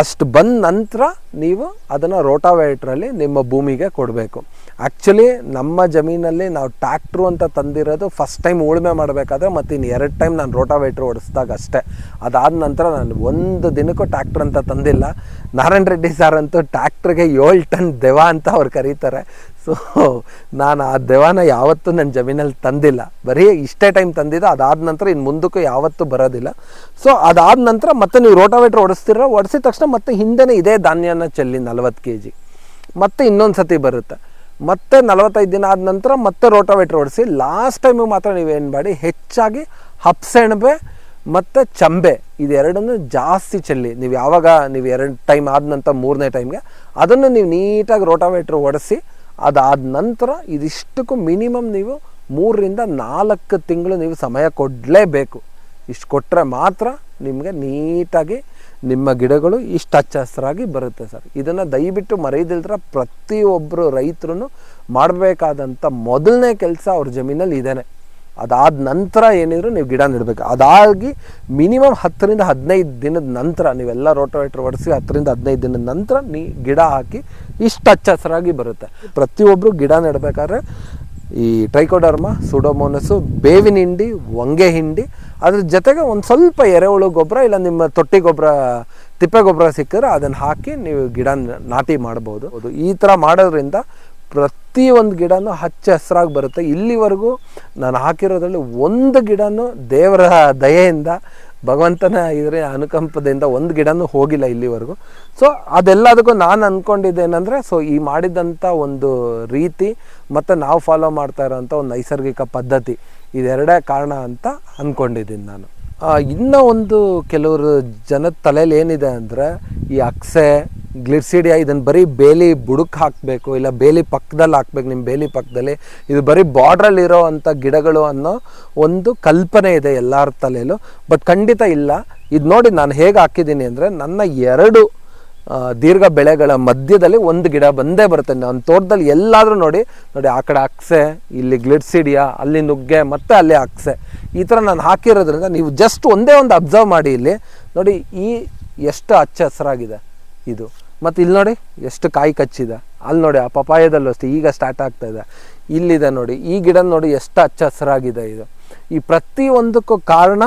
ಅಷ್ಟು ಬಂದ ನಂತರ ನೀವು ಅದನ್ನು ರೋಟಾವೇಟ್ರಲ್ಲಿ ನಿಮ್ಮ ಭೂಮಿಗೆ ಕೊಡಬೇಕು. ಆ್ಯಕ್ಚುಲಿ ನಮ್ಮ ಜಮೀನಲ್ಲಿ ನಾವು ಟ್ಯಾಕ್ಟ್ರು ಅಂತ ತಂದಿರೋದು ಫಸ್ಟ್ ಟೈಮ್ ಉಳುಮೆ ಮಾಡಬೇಕಾದ್ರೆ ಮತ್ತು ಇನ್ನು ಎರಡು ಟೈಮ್ ನಾನು ರೋಟಾವೇಟ್ರ್ ಓಡಿಸಿದಾಗ ಅಷ್ಟೇ. ಅದಾದ ನಂತರ ನಾನು ಒಂದು ದಿನಕ್ಕೂ ಟ್ಯಾಕ್ಟ್ರ್ ಅಂತ ತಂದಿಲ್ಲ. ನಾರಾಯಣ ರೆಡ್ಡಿ ಸರ್ ಅಂತೂ ಟ್ಯಾಕ್ಟ್ರಿಗೆ ಏಳು ಟನ್ ದೆವ ಅಂತ ಅವ್ರು ಕರೀತಾರೆ. ಸೊ ನಾನು ಆ ದೆವಾನ ಯಾವತ್ತೂ ನನ್ನ ಜಮೀನಲ್ಲಿ ತಂದಿಲ್ಲ. ಬರೀ ಇಷ್ಟೇ ಟೈಮ್ ತಂದಿದ್ದು, ಅದಾದ ನಂತರ ಇನ್ನು ಮುಂದಕ್ಕೂ ಯಾವತ್ತೂ ಬರೋದಿಲ್ಲ. ಸೊ ಅದಾದ ನಂತರ ಮತ್ತೆ ನೀವು ರೋಟಾವೇಟ್ರ್ ಓಡಿಸ್ತೀರ, ಓಡಿಸಿದ ತಕ್ಷಣ ಮತ್ತೆ ಹಿಂದೆನೇ ಇದೇ ಧಾನ್ಯನ ಚೆಲ್ಲಿ ನಲ್ವತ್ತು ಕೆ ಜಿ ಮತ್ತೆ ಇನ್ನೊಂದು ಸತಿ ಬರುತ್ತೆ. ಮತ್ತೆ ನಲವತ್ತೈದು ದಿನ ಆದ ನಂತರ ಮತ್ತೆ ರೋಟಾವೇಟ್ರ್ ಓಡಿಸಿ ಲಾಸ್ಟ್ ಟೈಮಿಗೆ ಮಾತ್ರ ನೀವೇನು ಮಾಡಿ ಹೆಚ್ಚಾಗಿ ಹಪ್ಸೆಣಬೆ ಮತ್ತು ಚಂಬೆ ಇದೆರಡನ್ನು ಜಾಸ್ತಿ ಚೆಲ್ಲಿ ನೀವು ಯಾವಾಗ ನೀವು ಎರಡು ಟೈಮ್ ಆದ ನಂತರ ಮೂರನೇ ಟೈಮ್ಗೆ ಅದನ್ನು ನೀವು ನೀಟಾಗಿ ರೋಟಾವೇಟ್ರ್ ಓಡಿಸಿ ಅದಾದ ನಂತರ ಇದಿಷ್ಟಕ್ಕೂ ಮಿನಿಮಮ್ ನೀವು ಮೂರರಿಂದ ನಾಲ್ಕು ತಿಂಗಳು ನೀವು ಸಮಯ ಕೊಡಲೇಬೇಕು. ಇಷ್ಟು ಕೊಟ್ಟರೆ ಮಾತ್ರ ನಿಮಗೆ ನೀಟಾಗಿ ನಿಮ್ಮ ಗಿಡಗಳು ಇಷ್ಟು ಹಚ್ಚ ಹಸಿರಾಗಿ ಬರುತ್ತೆ ಸರ್. ಇದನ್ನು ದಯವಿಟ್ಟು ಮರೆಯದಿಲ್ದ್ರೆ ಪ್ರತಿಯೊಬ್ಬರು ರೈತರು ಮಾಡಬೇಕಾದಂಥ ಮೊದಲನೇ ಕೆಲಸ ಅವ್ರ ಜಮೀನಲ್ಲಿ ಇದೇನೆ. ಅದಾದ ನಂತರ ಏನಿದ್ರು ನೀವು ಗಿಡ ನೆಡಬೇಕು. ಅದಾಗಿ ಮಿನಿಮಮ್ ಹತ್ತರಿಂದ ಹದಿನೈದು ದಿನದ ನಂತರ ನೀವೆಲ್ಲ ರೋಟೋವೇಟ್ರ್ ಹೊಡೆಸಿ ಹತ್ತರಿಂದ ಹದಿನೈದು ದಿನದ ನಂತರ ನೀ ಗಿಡ ಹಾಕಿ ಇಷ್ಟು ಹಚ್ಚ ಹಸಿರಾಗಿ ಬರುತ್ತೆ. ಪ್ರತಿಯೊಬ್ಬರು ಗಿಡ ನೆಡಬೇಕಾದ್ರೆ ಈ ಟ್ರೈಕೋಡರ್ಮ ಸುಡೋಮೋನಸ್ಸು ಬೇವಿನ ಹಿಂಡಿ ಹೊಂಗೆ ಹಿಂಡಿ, ಅದ್ರ ಜೊತೆಗೆ ಒಂದು ಸ್ವಲ್ಪ ಎರೆಹುಳು ಗೊಬ್ಬರ ಇಲ್ಲ ನಿಮ್ಮ ತೊಟ್ಟಿ ಗೊಬ್ಬರ, ತಿಪ್ಪೆ ಗೊಬ್ಬರ ಸಿಕ್ಕಿದ್ರೆ ಅದನ್ನು ಹಾಕಿ ನೀವು ಗಿಡ ನಾಟಿ ಮಾಡ್ಬೋದು. ಈ ಥರ ಮಾಡೋದ್ರಿಂದ ಪ್ರತಿಯೊಂದು ಗಿಡನೂ ಹಚ್ಚ ಹಸಿರಾಗಿ ಬರುತ್ತೆ. ಇಲ್ಲಿವರೆಗೂ ನಾನು ಹಾಕಿರೋದ್ರಲ್ಲಿ ಒಂದು ಗಿಡನೂ ದೇವರ ದಯೆಯಿಂದ ಭಗವಂತನ ಇದ್ರೆ ಅನುಕಂಪದಿಂದ ಒಂದು ಗಿಡನೂ ಹೋಗಿಲ್ಲ ಇಲ್ಲಿವರೆಗೂ. ಸೊ ಅದೆಲ್ಲದಕ್ಕೂ ನಾನು ಅಂದ್ಕೊಂಡಿದ್ದೇನೆಂದರೆ ಸೊ ಈ ಮಾಡಿದಂಥ ಒಂದು ರೀತಿ ಮತ್ತು ನಾವು ಫಾಲೋ ಮಾಡ್ತಾ ಇರೋಂಥ ಒಂದು ನೈಸರ್ಗಿಕ ಪದ್ಧತಿ. ಇದೆರಡೇ ಕಾರಣ ಅಂತ ಅಂದ್ಕೊಂಡಿದ್ದೀನಿ ನಾನು. ಇನ್ನೂ ಒಂದು ಕೆಲವರು ಜನದ ತಲೆಯಲ್ಲಿ ಏನಿದೆ ಅಂದರೆ ಈ ಅಕ್ಸೆ, ಗ್ಲಿಡ್ಸಿಡಿಯಾ ಇದನ್ನು ಬರೀ ಬೇಲಿ ಬುಡಕ್ಕೆ ಹಾಕಬೇಕು, ಇಲ್ಲ ಬೇಲಿ ಪಕ್ಕದಲ್ಲಿ ಹಾಕ್ಬೇಕು ನಿಮ್ಮ ಬೇಲಿ ಪಕ್ಕದಲ್ಲಿ. ಇದು ಬರೀ ಬಾರ್ಡ್ರಲ್ಲಿರೋ ಅಂಥ ಗಿಡಗಳು ಅನ್ನೋ ಒಂದು ಕಲ್ಪನೆ ಇದೆ ಎಲ್ಲರ ತಲೆಯಲ್ಲೂ ಬಟ್ ಖಂಡಿತ ಇಲ್ಲ. ಇದು ನೋಡಿ ನಾನು ಹೇಗೆ ಹಾಕಿದ್ದೀನಿ ಅಂದರೆ, ನನ್ನ ಎರಡು ದೀರ್ಘ ಬೆಳೆಗಳ ಮಧ್ಯದಲ್ಲಿ ಒಂದು ಗಿಡ ಬಂದೇ ಬರುತ್ತೆ. ನನ್ನ ತೋಟದಲ್ಲಿ ಎಲ್ಲಾದರೂ ನೋಡಿ ನೋಡಿ ಆ ಕಡೆ ಅಕ್ಸೆ, ಇಲ್ಲಿ ಗ್ಲಿಡ್ಸಿಡಿಯಾ, ಅಲ್ಲಿ ನುಗ್ಗೆ, ಮತ್ತೆ ಅಲ್ಲಿ ಅಕ್ಸೆ. ಈ ಥರ ನಾನು ಹಾಕಿರೋದ್ರಿಂದ ನೀವು ಜಸ್ಟ್ ಒಂದೇ ಒಂದು ಅಬ್ಸರ್ವ್ ಮಾಡಿ ಇಲ್ಲಿ. ನೋಡಿ, ಈ ಎಷ್ಟು ಹಚ್ಚ ಹಸಿರಾಗಿದೆ ಇದು. ಮತ್ತು ಇಲ್ಲಿ ನೋಡಿ, ಎಷ್ಟು ಕಾಯಿ ಕಚ್ಚಿದೆ. ಅಲ್ಲಿ ನೋಡಿ, ಆ ಪಪಾಯದಲ್ಲೂ ಅಷ್ಟೇ, ಈಗ ಸ್ಟಾರ್ಟ್ ಆಗ್ತಾ ಇದೆ. ಇಲ್ಲಿದೆ ನೋಡಿ, ಈ ಗಿಡ ನೋಡಿ ಎಷ್ಟು ಹಚ್ಚ ಹಸಿರಾಗಿದೆ ಇದು. ಈ ಪ್ರತಿಯೊಂದಕ್ಕೂ ಕಾರಣ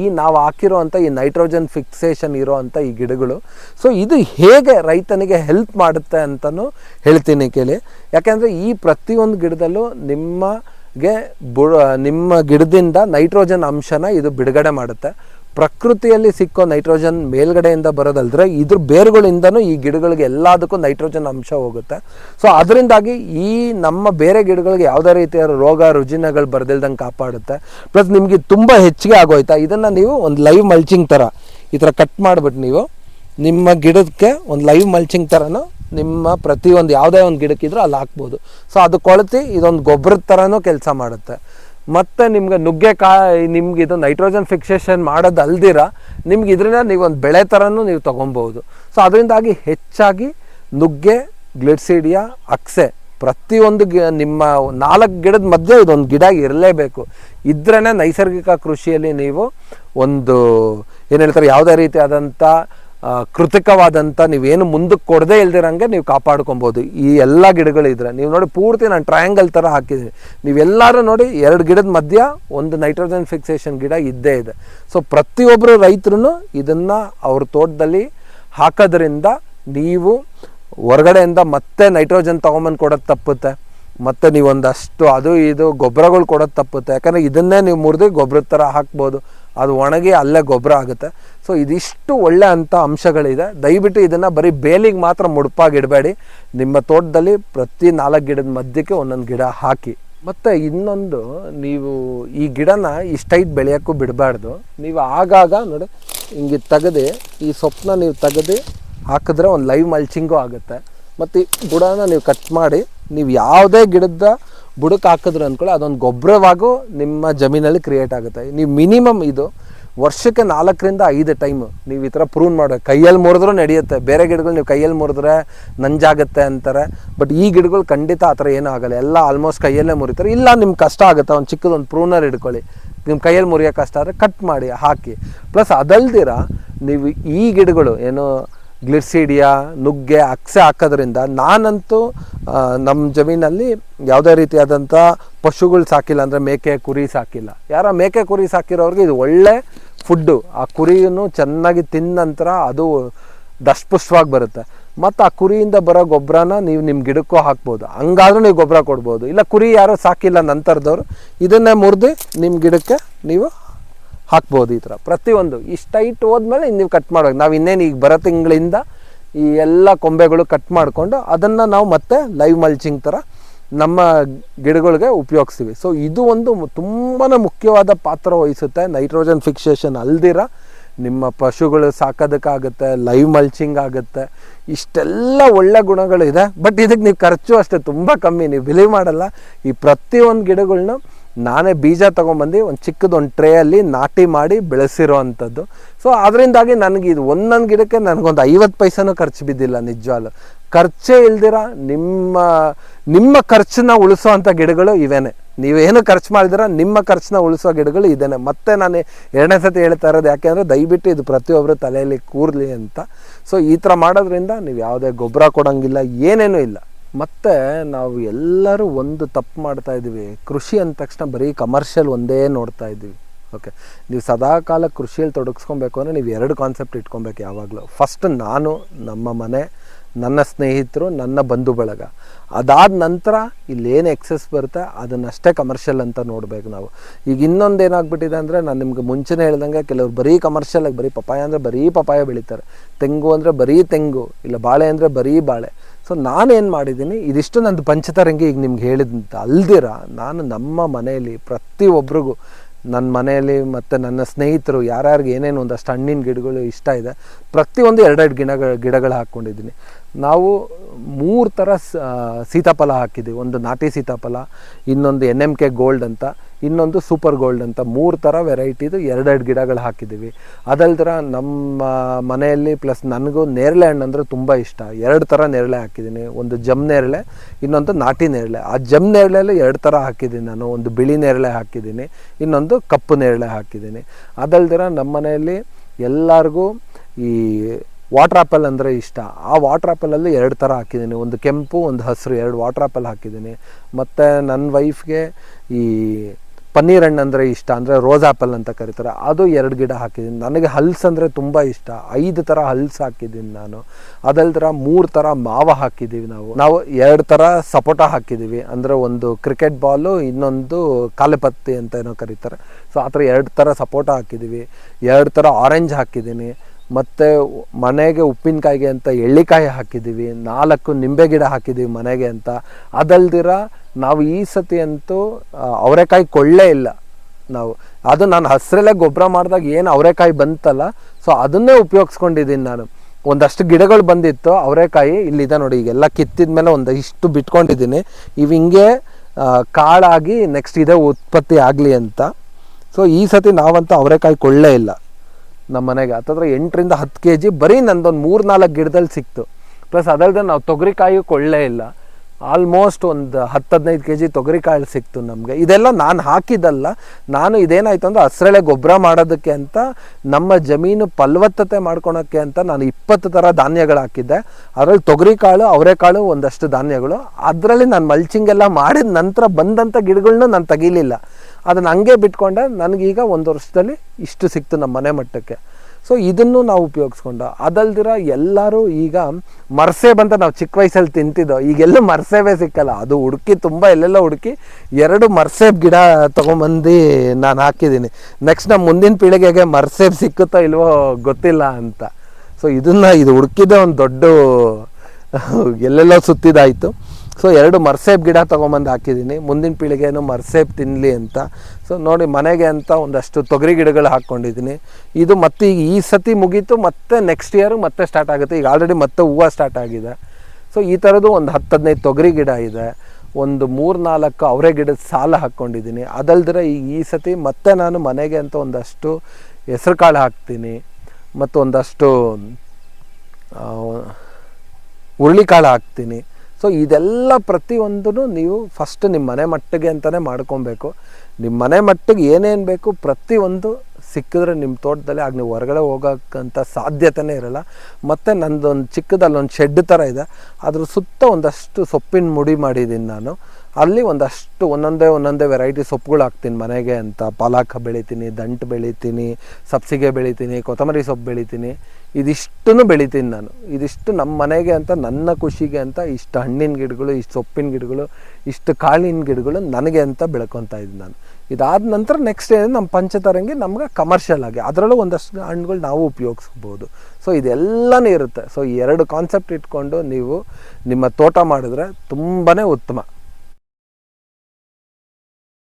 ಈ ನಾವು ಹಾಕಿರೋವಂಥ ಈ ನೈಟ್ರೋಜನ್ ಫಿಕ್ಸೇಷನ್ ಇರೋವಂಥ ಈ ಗಿಡಗಳು. ಸೊ ಇದು ಹೇಗೆ ರೈತನಿಗೆ ಹೆಲ್ಪ್ ಮಾಡುತ್ತೆ ಅಂತಲೂ ಹೇಳ್ತೀನಿ ಕೇಳಿ. ಯಾಕೆಂದರೆ ಈ ಪ್ರತಿಯೊಂದು ಗಿಡದಲ್ಲೂ ನಿಮ್ಮಗೆ ಬು ನಿಮ್ಮ ಗಿಡದಿಂದ ನೈಟ್ರೋಜನ್ ಅಂಶನ ಇದು ಬಿಡುಗಡೆ ಮಾಡುತ್ತೆ. ಪ್ರಕೃತಿಯಲ್ಲಿ ಸಿಕ್ಕೋ ನೈಟ್ರೋಜನ್ ಮೇಲ್ಗಡೆಯಿಂದ ಬರೋದಲ್ದ್ರೆ ಇದ್ರ ಬೇರುಗಳಿಂದನೂ ಈ ಗಿಡಗಳಿಗೆ ಎಲ್ಲದಕ್ಕೂ ನೈಟ್ರೋಜನ್ ಅಂಶ ಹೋಗುತ್ತೆ. ಸೊ ಅದರಿಂದಾಗಿ ಈ ನಮ್ಮ ಬೇರೆ ಗಿಡಗಳಿಗೆ ಯಾವುದೇ ರೀತಿಯ ರೋಗ, ರುಜಿನಗಳು ಬರ್ದಿಲ್ದಂಗೆ ಕಾಪಾಡುತ್ತೆ. ಪ್ಲಸ್ ನಿಮಗೆ ತುಂಬ ಹೆಚ್ಚಿಗೆ ಆಗೋಯ್ತಾ? ಇದನ್ನು ನೀವು ಒಂದು ಲೈವ್ ಮಲ್ಚಿಂಗ್ ಥರ ಈ ಥರ ಕಟ್ ಮಾಡಿಬಿಟ್ಟು ನೀವು ನಿಮ್ಮ ಗಿಡಕ್ಕೆ ಒಂದು ಲೈವ್ ಮಲ್ಚಿಂಗ್ ಥರನೂ ನಿಮ್ಮ ಪ್ರತಿಯೊಂದು ಯಾವುದೇ ಒಂದು ಗಿಡಕ್ಕಿದ್ರೂ ಅಲ್ಲಿ ಹಾಕ್ಬೋದು. ಸೊ ಅದು ಕೊಳತಿ ಇದೊಂದು ಗೊಬ್ಬರದ ಥರನೂ ಕೆಲಸ ಮಾಡುತ್ತೆ. ಮತ್ತು ನಿಮ್ಗೆ ನುಗ್ಗೆಕಾಯಿ ನಿಮ್ಗೆ ಇದು ನೈಟ್ರೋಜನ್ ಫಿಕ್ಸೇಷನ್ ಮಾಡೋದು ಅಲ್ದಿರ ನಿಮ್ಗೆ ಇದರಿಂದ ನೀವು ಒಂದು ಬೆಳೆ ಥರನೂ ನೀವು ತೊಗೊಬೋದು ಸೊ ಅದರಿಂದಾಗಿ ಹೆಚ್ಚಾಗಿ ನುಗ್ಗೆ, ಗ್ಲಿಡ್ಸಿಡಿಯಾ, ಅಕ್ಸೆ ಪ್ರತಿಯೊಂದು ಗಿ, ನಿಮ್ಮ ನಾಲ್ಕು ಗಿಡದ ಮಧ್ಯೆ ಇದೊಂದು ಗಿಡ ಇರಲೇಬೇಕು. ಇದ್ರೇ ನೈಸರ್ಗಿಕ ಕೃಷಿಯಲ್ಲಿ ನೀವು ಒಂದು, ಏನು ಹೇಳ್ತಾರೆ, ಯಾವುದೇ ರೀತಿಯಾದಂಥ ಕೃತಕವಾದಂಥ ನೀವೇನು ಮುಂದಕ್ಕೆ ಕೊಡದೇ ಇಲ್ದಿರಂಗೆ ನೀವು ಕಾಪಾಡ್ಕೊಬೋದು. ಈ ಎಲ್ಲ ಗಿಡಗಳಿದ್ರೆ ನೀವು ನೋಡಿ ಪೂರ್ತಿ ನಾನು ಟ್ರಯಾಂಗಲ್ ಥರ ಹಾಕಿದ್ದೀನಿ. ನೀವೆಲ್ಲರೂ ನೋಡಿ ಎರಡು ಗಿಡದ ಮಧ್ಯ ಒಂದು ನೈಟ್ರೋಜನ್ ಫಿಕ್ಸೇಷನ್ ಗಿಡ ಇದ್ದೇ ಇದೆ. ಸೊ ಪ್ರತಿಯೊಬ್ಬರು ರೈತರು ಇದನ್ನು ಅವ್ರ ತೋಟದಲ್ಲಿ ಹಾಕೋದ್ರಿಂದ ನೀವು ಹೊರಗಡೆಯಿಂದ ಮತ್ತೆ ನೈಟ್ರೋಜನ್ ತೊಗೊಂಬಂದು ಕೊಡೋದು ತಪ್ಪುತ್ತೆ. ಮತ್ತು ನೀವೊಂದಷ್ಟು ಅದು ಇದು ಗೊಬ್ಬರಗಳು ಕೊಡೋದು ತಪ್ಪುತ್ತೆ. ಯಾಕಂದರೆ ಇದನ್ನೇ ನೀವು ಮುರಿದು ಗೊಬ್ಬರದ ಥರ ಹಾಕ್ಬೋದು. ಅದು ಒಣಗಿ ಅಲ್ಲೇ ಗೊಬ್ಬರ ಆಗುತ್ತೆ. ಸೊ ಇದಿಷ್ಟು ಒಳ್ಳೆ ಅಂಥ ಅಂಶಗಳಿದೆ. ದಯವಿಟ್ಟು ಇದನ್ನು ಬರೀ ಬೇಲಿಗೆ ಮಾತ್ರ ಮುಡುಪಾಗಿ ಇಡಬೇಡಿ. ನಿಮ್ಮ ತೋಟದಲ್ಲಿ ಪ್ರತಿ ನಾಲ್ಕು ಗಿಡದ ಮಧ್ಯಕ್ಕೆ ಒಂದೊಂದು ಗಿಡ ಹಾಕಿ. ಮತ್ತು ಇನ್ನೊಂದು, ನೀವು ಈ ಗಿಡನ ಇಷ್ಟೈಟ್ ಬೆಳೆಯೋಕ್ಕೂ ಬಿಡಬಾರ್ದು. ನೀವು ಆಗಾಗ ನೋಡಿ, ಹಿಂಗೆ ತೆಗೆದು, ಈ ಸೊಪ್ಪನ್ನ ನೀವು ತೆಗೆದು ಹಾಕಿದ್ರೆ ಒಂದು ಲೈವ್ ಮಲ್ಚಿಂಗು ಆಗುತ್ತೆ. ಮತ್ತು ಈ ಬುಡನ ನೀವು ಕಟ್ ಮಾಡಿ ನೀವು ಯಾವುದೇ ಗಿಡದ ಬುಡಕ್ಕೆ ಹಾಕಿದ್ರು ಅಂದ್ಕೊಳ್ಳಿ ಅದೊಂದು ಗೊಬ್ಬರವಾಗೂ ನಿಮ್ಮ ಜಮೀನಲ್ಲಿ ಕ್ರಿಯೇಟ್ ಆಗುತ್ತೆ. ನೀವು ಮಿನಿಮಮ್ ಇದು ವರ್ಷಕ್ಕೆ ನಾಲ್ಕರಿಂದ ಐದು ಟೈಮ್ ನೀವು ಈ ಥರ ಪ್ರೂನ್ ಮಾಡೋ ಕೈಯಲ್ಲಿ ಮುರಿದ್ರೂ ನಡೆಯುತ್ತೆ. ಬೇರೆ ಗಿಡಗಳು ನೀವು ಕೈಯಲ್ಲಿ ಮುರಿದ್ರೆ ನಂಜಾಗುತ್ತೆ ಅಂತಾರೆ. ಬಟ್ ಈ ಗಿಡಗಳು ಖಂಡಿತ ಆ ಥರ ಏನೂ ಆಗಲ್ಲ. ಎಲ್ಲ ಆಲ್ಮೋಸ್ಟ್ ಕೈಯಲ್ಲೇ ಮುರಿತಾರೆ. ಇಲ್ಲ ನಿಮ್ಗೆ ಕಷ್ಟ ಆಗುತ್ತೆ. ಒಂದು ಚಿಕ್ಕದೊಂದು ಪ್ರೂನರ್ ಹಿಡ್ಕೊಳ್ಳಿ ನಿಮ್ಮ ಕೈಯಲ್ಲಿ ಮುರಿಯೋ ಕಷ್ಟ ಆದರೆ ಕಟ್ ಮಾಡಿ, ಹಾಕಿ. ಪ್ಲಸ್ ಅದಲ್ದಿರ ನೀವು ಈ ಗಿಡಗಳು ಏನು ಗ್ಲಿರ್ಸಿಡಿಯಾ ನುಗ್ಗೆ, ಅಕ್ಸೆ ಹಾಕೋದ್ರಿಂದ ನಾನಂತೂ ನಮ್ಮ ಜಮೀನಲ್ಲಿ ಯಾವುದೇ ರೀತಿಯಾದಂಥ ಪಶುಗಳು ಸಾಕಿಲ್ಲ ಅಂದರೆ ಮೇಕೆ, ಕುರಿ ಸಾಕಿಲ್ಲ. ಯಾರ ಮೇಕೆ, ಕುರಿ ಸಾಕಿರೋರಿಗೆ ಇದು ಒಳ್ಳೆ ಫುಡ್ಡು. ಆ ಕುರಿಯನ್ನು ಚೆನ್ನಾಗಿ ತಿಂದ ನಂತರ ಅದು ದಷ್ಟಪುಷ್ಟವಾಗಿ ಬರುತ್ತೆ. ಮತ್ತು ಆ ಕುರಿಯಿಂದ ಬರೋ ಗೊಬ್ಬರನ ನೀವು ನಿಮ್ಮ ಗಿಡಕ್ಕೂ ಹಾಕ್ಬೋದು. ಹಂಗಾದ್ರೂ ನೀವು ಗೊಬ್ಬರ ಕೊಡ್ಬೋದು. ಇಲ್ಲ ಕುರಿ ಯಾರೋ ಸಾಕಿಲ್ಲ ನಂತರದವ್ರು, ಇದನ್ನೇ ಮುರಿದು ನಿಮ್ಮ ಗಿಡಕ್ಕೆ ನೀವು ಹಾಕ್ಬೋದು ಈ ಥರ. ಪ್ರತಿಯೊಂದು. ಇಷ್ಟು ಹೈಟ್ ಹೋದ್ಮೇಲೆ ನೀವು ಕಟ್ ಮಾಡಬೇಕು. ನಾವು ಇನ್ನೇನು ಈಗ ಬರೋ ತಿಂಗಳಿಂದ ಈ ಎಲ್ಲ ಕೊಂಬೆಗಳು ಕಟ್ ಮಾಡಿಕೊಂಡು ಅದನ್ನು ನಾವು ಮತ್ತೆ ಲೈವ್ ಮಲ್ಚಿಂಗ್ ಥರ ನಮ್ಮ ಗಿಡಗಳಿಗೆ ಉಪಯೋಗಿಸ್ತೀವಿ. ಸೊ ಇದು ಒಂದು ತುಂಬಾ ಮುಖ್ಯವಾದ ಪಾತ್ರ ವಹಿಸುತ್ತೆ. ನೈಟ್ರೋಜನ್ ಫಿಕ್ಸೇಷನ್ ಅಲ್ದಿರ ನಿಮ್ಮ ಪಶುಗಳು ಸಾಕೋದಕ್ಕಾಗುತ್ತೆ ಲೈವ್ ಮಲ್ಚಿಂಗ್ ಆಗುತ್ತೆ, ಇಷ್ಟೆಲ್ಲ ಒಳ್ಳೆ ಗುಣಗಳಿದೆ. ಬಟ್ ಇದಕ್ಕೆ ನೀವು ಖರ್ಚು ಅಷ್ಟೇ ತುಂಬ ಕಮ್ಮಿ. ನೀವು ಬಿಲೀವ್ ಮಾಡಲ್ಲ. ಈ ಪ್ರತಿಯೊಂದು ಗಿಡಗಳ್ನ ನಾನೇ ಬೀಜ ತೊಗೊಂಬಂದು ಒಂದು ಚಿಕ್ಕದೊಂದು ಟ್ರೇಯಲ್ಲಿ ನಾಟಿ ಮಾಡಿ ಬೆಳೆಸಿರೋ ಅಂಥದ್ದು ಸೊ ಅದರಿಂದಾಗಿ ನನಗೆ ಇದು ಒಂದೊಂದು ಗಿಡಕ್ಕೆ ನನಗೊಂದು ಐವತ್ತು ಪೈಸೆನೂ ಖರ್ಚು ಬಿದ್ದಿಲ್ಲ ನಿಜವಾಗ್ಲು ಖರ್ಚೇ ಇಲ್ದಿರ ನಿಮ್ಮ ನಿಮ್ಮ ಖರ್ಚನ್ನ ಉಳಿಸೋ ಗಿಡಗಳು ಇವೇನೆ. ನೀವೇನು ಖರ್ಚು ಮಾಡಿದಿರ ನಿಮ್ಮ ಖರ್ಚನ್ನ ಉಳಿಸೋ ಗಿಡಗಳು ಇದೇನೆ. ಮತ್ತೆ ನಾನು ಎರಡನೇ ಸತಿ ಹೇಳ್ತಾ ಇರೋದು ಯಾಕೆಂದರೆ ದಯವಿಟ್ಟು ಇದು ಪ್ರತಿಯೊಬ್ಬರು ತಲೆಯಲ್ಲಿ ಕೂರಲಿ ಅಂತ. ಸೊ ಈ ಥರ ಮಾಡೋದ್ರಿಂದ ನೀವು ಯಾವುದೇ ಗೊಬ್ಬರ ಕೊಡೋಂಗಿಲ್ಲ, ಏನೇನೂ ಇಲ್ಲ. ಮತ್ತು ನಾವು ಎಲ್ಲರೂ ಒಂದು ತಪ್ಪು ಮಾಡ್ತಾ ಇದ್ದೀವಿ. ಕೃಷಿ ಅಂದ ತಕ್ಷಣ ಬರೀ ಕಮರ್ಷಿಯಲ್ ಒಂದೇ ನೋಡ್ತಾ ಇದ್ದೀವಿ. ಓಕೆ ನೀವು ಸದಾಕಾಲ ಕೃಷಿಯಲ್ಲಿ ತೊಡಗಿಸ್ಕೊಬೇಕು ಅಂದರೆ ನೀವು ಎರಡು ಕಾನ್ಸೆಪ್ಟ್ ಇಟ್ಕೊಬೇಕು ಯಾವಾಗಲೂ. ಫಸ್ಟ್ ನಾನು, ನಮ್ಮ ಮನೆ, ನನ್ನ ಸ್ನೇಹಿತರು, ನನ್ನ ಬಂಧು ಬಳಗ. ಅದಾದ ನಂತರ ಇಲ್ಲೇನು ಎಕ್ಸಸ್ ಬರುತ್ತೆ, ಅದನ್ನಷ್ಟೇ ಕಮರ್ಷಿಯಲ್ ಅಂತ ನೋಡಬೇಕು ನಾವು. ಈಗ ಇನ್ನೊಂದು ಏನಾಗ್ಬಿಟ್ಟಿದೆ ಅಂದರೆ ನಾನು ನಿಮ್ಗೆ ಮುಂಚೆನೇ ಹೇಳ್ದಂಗೆ ಕೆಲವರು ಬರೀ ಕಮರ್ಷಿಯಲಾಗಿ ಬರೀ ಪಪಾಯ ಅಂದರೆ ಬರೀ ಪಪಾಯ ಬೆಳೀತಾರೆ. ತೆಂಗು ಅಂದರೆ ಬರೀ ತೆಂಗು, ಇಲ್ಲ ಬಾಳೆ ಅಂದರೆ ಬರೀ ಬಾಳೆ. ಸೊ ನಾನೇನು ಮಾಡಿದ್ದೀನಿ? ಇದಿಷ್ಟು ನಂದು ಪಂಚತರಂಗಿ ಈಗ ನಿಮ್ಗೆ ಹೇಳಿದಂತ ಅಲ್ದಿರ, ನಾನು ನಮ್ಮ ಮನೆಯಲ್ಲಿ ಪ್ರತಿಯೊಬ್ಬರಿಗೂ ನನ್ನ ಮನೆಯಲ್ಲಿ ಮತ್ತು ನನ್ನ ಸ್ನೇಹಿತರು, ಯಾರ್ಯಾರಿಗೆ ಏನೇನು ಒಂದಷ್ಟು ಹಣ್ಣಿನ ಗಿಡಗಳು ಇಷ್ಟ ಇದೆ, ಪ್ರತಿಯೊಂದು ಎರಡೆರಡು ಗಿಡಗಳು ಗಿಡಗಳು ಹಾಕ್ಕೊಂಡಿದ್ದೀನಿ ನಾವು ಮೂರು ಥರ ಸೀತಾಫಲ ಹಾಕಿದ್ದೀವಿ. ಒಂದು ನಾಟಿ ಸೀತಾಫಲ, ಇನ್ನೊಂದು ಎನ್ ಎಂ ಕೆ ಗೋಲ್ಡ್ ಅಂತ, ಇನ್ನೊಂದು ಸೂಪರ್ ಗೋಲ್ಡ್ ಅಂತ ಮೂರು ಥರ ವೆರೈಟಿದು ಎರಡೆರಡು ಗಿಡಗಳು ಹಾಕಿದ್ದೀವಿ. ಅದಲ್ದರ ನಮ್ಮ ಮನೆಯಲ್ಲಿ ಪ್ಲಸ್ ನನಗೂ ನೇರಳೆ ಹಣ್ಣು ಅಂದರೆ ತುಂಬ ಇಷ್ಟ. ಎರಡು ಥರ ನೇರಳೆ ಹಾಕಿದ್ದೀನಿ. ಒಂದು ಜಮ್ ನೇರಳೆ, ಇನ್ನೊಂದು ನಾಟಿ ನೇರಳೆ. ಆ ಜಮ್ ನೇರಳೆಯಲ್ಲಿ ಎರಡು ಥರ ಹಾಕಿದ್ದೀನಿ ನಾನು. ಒಂದು ಬಿಳಿ ನೇರಳೆ ಹಾಕಿದ್ದೀನಿ, ಇನ್ನೊಂದು ಕಪ್ಪು ನೇರಳೆ ಹಾಕಿದ್ದೀನಿ. ಅದಲ್ದರ ನಮ್ಮ ಮನೆಯಲ್ಲಿ ಎಲ್ಲರಿಗೂ ಈ ವಾಟರ್ ಆ್ಯಪಲ್ ಅಂದರೆ ಇಷ್ಟ. ಆ ವಾಟರ್ ಆ್ಯಪಲಲ್ಲಿ ಎರಡು ಥರ ಹಾಕಿದ್ದೀನಿ. ಒಂದು ಕೆಂಪು, ಒಂದು ಹಸಿರು. ಎರಡು ವಾಟರ್ ಆ್ಯಪಲ್ ಹಾಕಿದ್ದೀನಿ. ಮತ್ತು ನನ್ನ ವೈಫ್ಗೆ ಈ ಪನ್ನೀರ್ ಹಣ್ಣು ಅಂದರೆ ಇಷ್ಟ ಅಂದರೆ ರೋಸ್ ಆ್ಯಪಲ್ ಅಂತ ಕರೀತಾರೆ. ಅದು ಎರಡು ಗಿಡ ಹಾಕಿದ್ದೀನಿ. ನನಗೆ ಹಲ್ಸ್ ಅಂದರೆ ತುಂಬ ಇಷ್ಟ. ಐದು ಥರ ಹಲ್ಸ್ ಹಾಕಿದ್ದೀನಿ ನಾನು. ಅದಲ್ದರ ಮೂರು ಥರ ಮಾವ ಹಾಕಿದ್ದೀವಿ ನಾವು. ನಾವು ಎರಡು ಥರ ಸಪೋಟ ಹಾಕಿದ್ದೀವಿ. ಅಂದರೆ ಒಂದು ಕ್ರಿಕೆಟ್ ಬಾಲು ಇನ್ನೊಂದು ಕಾಲೆಪತ್ತಿ ಅಂತ ಏನೋ ಕರೀತಾರೆ. ಸೊ ಆ ಥರ ಎರಡು ಥರ ಸಪೋಟ ಹಾಕಿದ್ದೀವಿ. ಎರಡು ಥರ ಆರೆಂಜ್ ಹಾಕಿದ್ದೀನಿ. ಮತ್ತು ಮನೆಗೆ ಉಪ್ಪಿನಕಾಯಿಗೆ ಅಂತ ಎಳ್ಳಿಕಾಯಿ ಹಾಕಿದ್ದೀವಿ ನಾಲ್ಕು ನಿಂಬೆ ಗಿಡ ಹಾಕಿದ್ದೀವಿ ಮನೆಗೆ ಅಂತ. ಅದಲ್ದಿರ ನಾವು ಈ ಸತಿ ಅಂತೂ ಅವರೆಕಾಯಿ ಕೊಳ್ಳೇ ಇಲ್ಲ ನಾವು. ಅದು ನಾನು ಹಸಿರಲ್ಲೇ ಗೊಬ್ಬರ ಮಾಡಿದಾಗ ಏನು ಅವರೆಕಾಯಿ ಬಂತಲ್ಲ, ಸೊ ಅದನ್ನೇ ಉಪಯೋಗಿಸ್ಕೊಂಡಿದ್ದೀನಿ ನಾನು. ಒಂದಷ್ಟು ಗಿಡಗಳು ಬಂದಿತ್ತು, ಅವರೆಕಾಯಿ ಇಲ್ಲಿದೆ ನೋಡಿ, ಈಗೆಲ್ಲ ಕಿತ್ತಿದ ಮೇಲೆ ಒಂದು ಇಷ್ಟು ಬಿಟ್ಕೊಂಡಿದ್ದೀನಿ. ಇವು ಹಿಂಗೆ ಕಾಳಾಗಿ ನೆಕ್ಸ್ಟ್ ಇದೇ ಉತ್ಪತ್ತಿ ಆಗಲಿ ಅಂತ. ಸೊ ಈ ಸತಿ ನಾವಂತೂ ಅವರೆಕಾಯಿ ಕೊಳ್ಳೇ ಇಲ್ಲ. ನಮ್ಮ ಮನೆಗೆ. ಹತ್ತತ್ರ ಎಂಟರಿಂದ ಹತ್ತು ಕೆ ಜಿ ಬರೀ ನಂದೊಂದು ಮೂರು ನಾಲ್ಕು ಗಿಡದಲ್ಲಿ ಸಿಕ್ತು. ಪ್ಲಸ್ ಅದಲ್ಲದೆ ನಾವು ತೊಗರಿಕಾಯಿ ಕೊಳ್ಳೇ ಇಲ್ಲ. ಆಲ್ಮೋಸ್ಟ್ ಒಂದು ಹತ್ತು ಹದಿನೈದು ಕೆ ಜಿ ತೊಗರಿಕಾಯಿ ಸಿಕ್ತು ನಮಗೆ. ಇದೆಲ್ಲ ನಾನು ಹಾಕಿದ್ದಲ್ಲ. ನಾನು ಇದೇನಾಯ್ತು ಅಂದ್ರೆ ಹಸ್ರಳೆ ಗೊಬ್ಬರ ಮಾಡೋದಕ್ಕೆ ಅಂತ, ನಮ್ಮ ಜಮೀನು ಫಲವತ್ತತೆ ಮಾಡ್ಕೊಳೋಕ್ಕೆ ಅಂತ ನಾನು ಇಪ್ಪತ್ತು ಥರ ಧಾನ್ಯಗಳು ಹಾಕಿದ್ದೆ. ಅದರಲ್ಲಿ ತೊಗರಿಕಾಳು, ಅವರೆಕಾಳು ಒಂದಷ್ಟು ಧಾನ್ಯಗಳು. ಅದರಲ್ಲಿ ನಾನು ಮಲ್ಚಿಂಗ್ ಎಲ್ಲ ಮಾಡಿದ ನಂತರ ಬಂದಂಥ ಗಿಡಗಳ್ನ ನಾನು ತೆಗೀಲಿಲ್ಲ. ಅದನ್ನು ಹಂಗೆ ಬಿಟ್ಕೊಂಡೆ ನನಗೀಗ ಒಂದು ವರ್ಷದಲ್ಲಿ ಇಷ್ಟು ಸಿಕ್ತು ನಮ್ಮ ಮನೆ ಮಟ್ಟಕ್ಕೆ. ಸೊ ಇದನ್ನು ನಾವು ಉಪಯೋಗಿಸ್ಕೊಂಡು. ಅದಲ್ದಿರ ಎಲ್ಲರೂ ಈಗ ಮರ್ಸೇಬ್ ಬಂತ ನಾವು ಚಿಕ್ಕ ವಯಸ್ಸಲ್ಲಿ ತಿಂತಿದ್ದೋ, ಈಗೆಲ್ಲೂ ಮರ್ಸೇವೆ ಸಿಕ್ಕಲ್ಲ. ಅದು ಹುಡುಕಿ ತುಂಬ ಎಲ್ಲೆಲ್ಲ ಹುಡುಕಿ ಎರಡು ಮರ್ಸೇಬ್ ಗಿಡ ತೊಗೊಂಬಂದು ನಾನು ಹಾಕಿದ್ದೀನಿ. ನೆಕ್ಸ್ಟ್ ನಮ್ಮ ಮುಂದಿನ ಪೀಳಿಗೆಗೆ ಮರ್ಸೇಬ್ ಸಿಕ್ಕುತ್ತೋ ಇಲ್ವೋ ಗೊತ್ತಿಲ್ಲ ಅಂತ. ಸೊ ಇದನ್ನ ಇದು ಹುಡುಕಿದ್ದೆ ಒಂದು ದೊಡ್ಡ ಎಲ್ಲೆಲ್ಲೋ ಸುತ್ತಿದಾಯಿತು. ಸೊ ಎರಡು ಮರ್ಸೇಬ್ ಗಿಡ ತೊಗೊಂಬಂದು ಹಾಕಿದ್ದೀನಿ. ಮುಂದಿನ ಪೀಳಿಗೆನೂ ಮರ್ಸೇಬ್ ತಿನ್ನಲಿ ಅಂತ. ಸೊ ನೋಡಿ ಮನೆಗೆ ಅಂತ ಒಂದಷ್ಟು ತೊಗರಿ ಗಿಡಗಳು ಹಾಕ್ಕೊಂಡಿದ್ದೀನಿ. ಇದು ಮತ್ತೆ ಈಗ ಈ ಸತಿ ಮುಗೀತು, ಮತ್ತೆ ನೆಕ್ಸ್ಟ್ ಇಯರು ಮತ್ತೆ ಸ್ಟಾರ್ಟ್ ಆಗುತ್ತೆ. ಈಗ ಆಲ್ರೆಡಿ ಮತ್ತೆ ಹೂವು ಸ್ಟಾರ್ಟ್ ಆಗಿದೆ. ಸೊ ಈ ಥರದ್ದು ಒಂದು ಹತ್ತು ಹದಿನೈದು ತೊಗರಿ ಗಿಡ ಇದೆ. ಒಂದು ಮೂರು ನಾಲ್ಕು ಅವರೆ ಗಿಡದ ಸಾಲ ಹಾಕ್ಕೊಂಡಿದ್ದೀನಿ. ಅದಲ್ದ್ರೆ ಈಗ ಈ ಸತಿ ಮತ್ತೆ ನಾನು ಮನೆಗೆ ಅಂತ ಒಂದಷ್ಟು ಹೆಸ್ರು ಕಾಳು ಹಾಕ್ತೀನಿ. ಮತ್ತು ಒಂದಷ್ಟು ಹುರುಳಿಕಾಳು ಹಾಕ್ತೀನಿ. ಸೊ ಇದೆಲ್ಲ ಪ್ರತಿಯೊಂದೂ ನೀವು ಫಸ್ಟ್ ನಿಮ್ಮ ಮನೆ ಮಟ್ಟಿಗೆ ಅಂತಲೇ ಮಾಡ್ಕೊಬೇಕು. ನಿಮ್ಮ ಮನೆ ಮಟ್ಟಿಗೆ ಏನೇನು ಬೇಕು ಪ್ರತಿಯೊಂದು ಸಿಕ್ಕಿದ್ರೆ ನಿಮ್ಮ ತೋಟದಲ್ಲಿ ಆಗ ನೀವು ಹೊರಗಡೆ ಹೋಗೋಕ್ಕಂಥ ಸಾಧ್ಯತೆನೇ ಇರಲ್ಲ. ಮತ್ತು ನಂದೊಂದು ಚಿಕ್ಕದಲ್ಲಿ ಒಂದು ಶೆಡ್ ಥರ ಇದೆ. ಅದ್ರ ಸುತ್ತ ಒಂದಷ್ಟು ಸೊಪ್ಪಿನ ಮುಡಿ ಮಾಡಿದ್ದೀನಿ ನಾನು. ಅಲ್ಲಿ ಒಂದಷ್ಟು ಒಂದೊಂದೇ ಒಂದೊಂದೇ ವೆರೈಟಿ ಸೊಪ್ಪುಗಳು ಹಾಕ್ತೀನಿ ಮನೆಗೆ ಅಂತ. ಪಾಲಾಕ ಬೆಳಿತೀನಿ, ದಂಟು ಬೆಳಿತೀನಿ, ಸಬ್ಸಿಗೆ ಬೆಳಿತೀನಿ, ಕೊತ್ತಂಬರಿ ಸೊಪ್ಪು ಬೆಳಿತೀನಿ. ಇದಿಷ್ಟನ್ನು ಬೆಳಿತೀನಿ ನಾನು. ಇದಿಷ್ಟು ನಮ್ಮ ಮನೆಗೆ ಅಂತ, ನನ್ನ ಖುಷಿಗೆ ಅಂತ, ಇಷ್ಟು ಹಣ್ಣಿನ ಗಿಡಗಳು, ಇಷ್ಟು ಸೊಪ್ಪಿನ ಗಿಡಗಳು, ಇಷ್ಟು ಕಾಳಿನ ಗಿಡಗಳು ನನಗೆ ಅಂತ ಬೆಳ್ಕೊತಾ ಇದ್ದೀನಿ ನಾನು. ಇದಾದ ನಂತರ ನೆಕ್ಸ್ಟ್ ಏನು ನಮ್ಮ ಪಂಚತರಂಗಿ ನಮ್ಗೆ ಕಮರ್ಷಿಯಲ್ ಆಗಿ, ಅದರಲ್ಲೂ ಒಂದಷ್ಟು ಹಣ್ಣುಗಳು ನಾವು ಉಪಯೋಗಿಸ್ಬೋದು. ಸೊ ಇದೆಲ್ಲನೂ ಇರುತ್ತೆ. ಸೊ ಎರಡು ಕಾನ್ಸೆಪ್ಟ್ ಇಟ್ಕೊಂಡು ನೀವು ನಿಮ್ಮ ತೋಟ ಮಾಡಿದ್ರೆ ತುಂಬಾ ಉತ್ತಮ.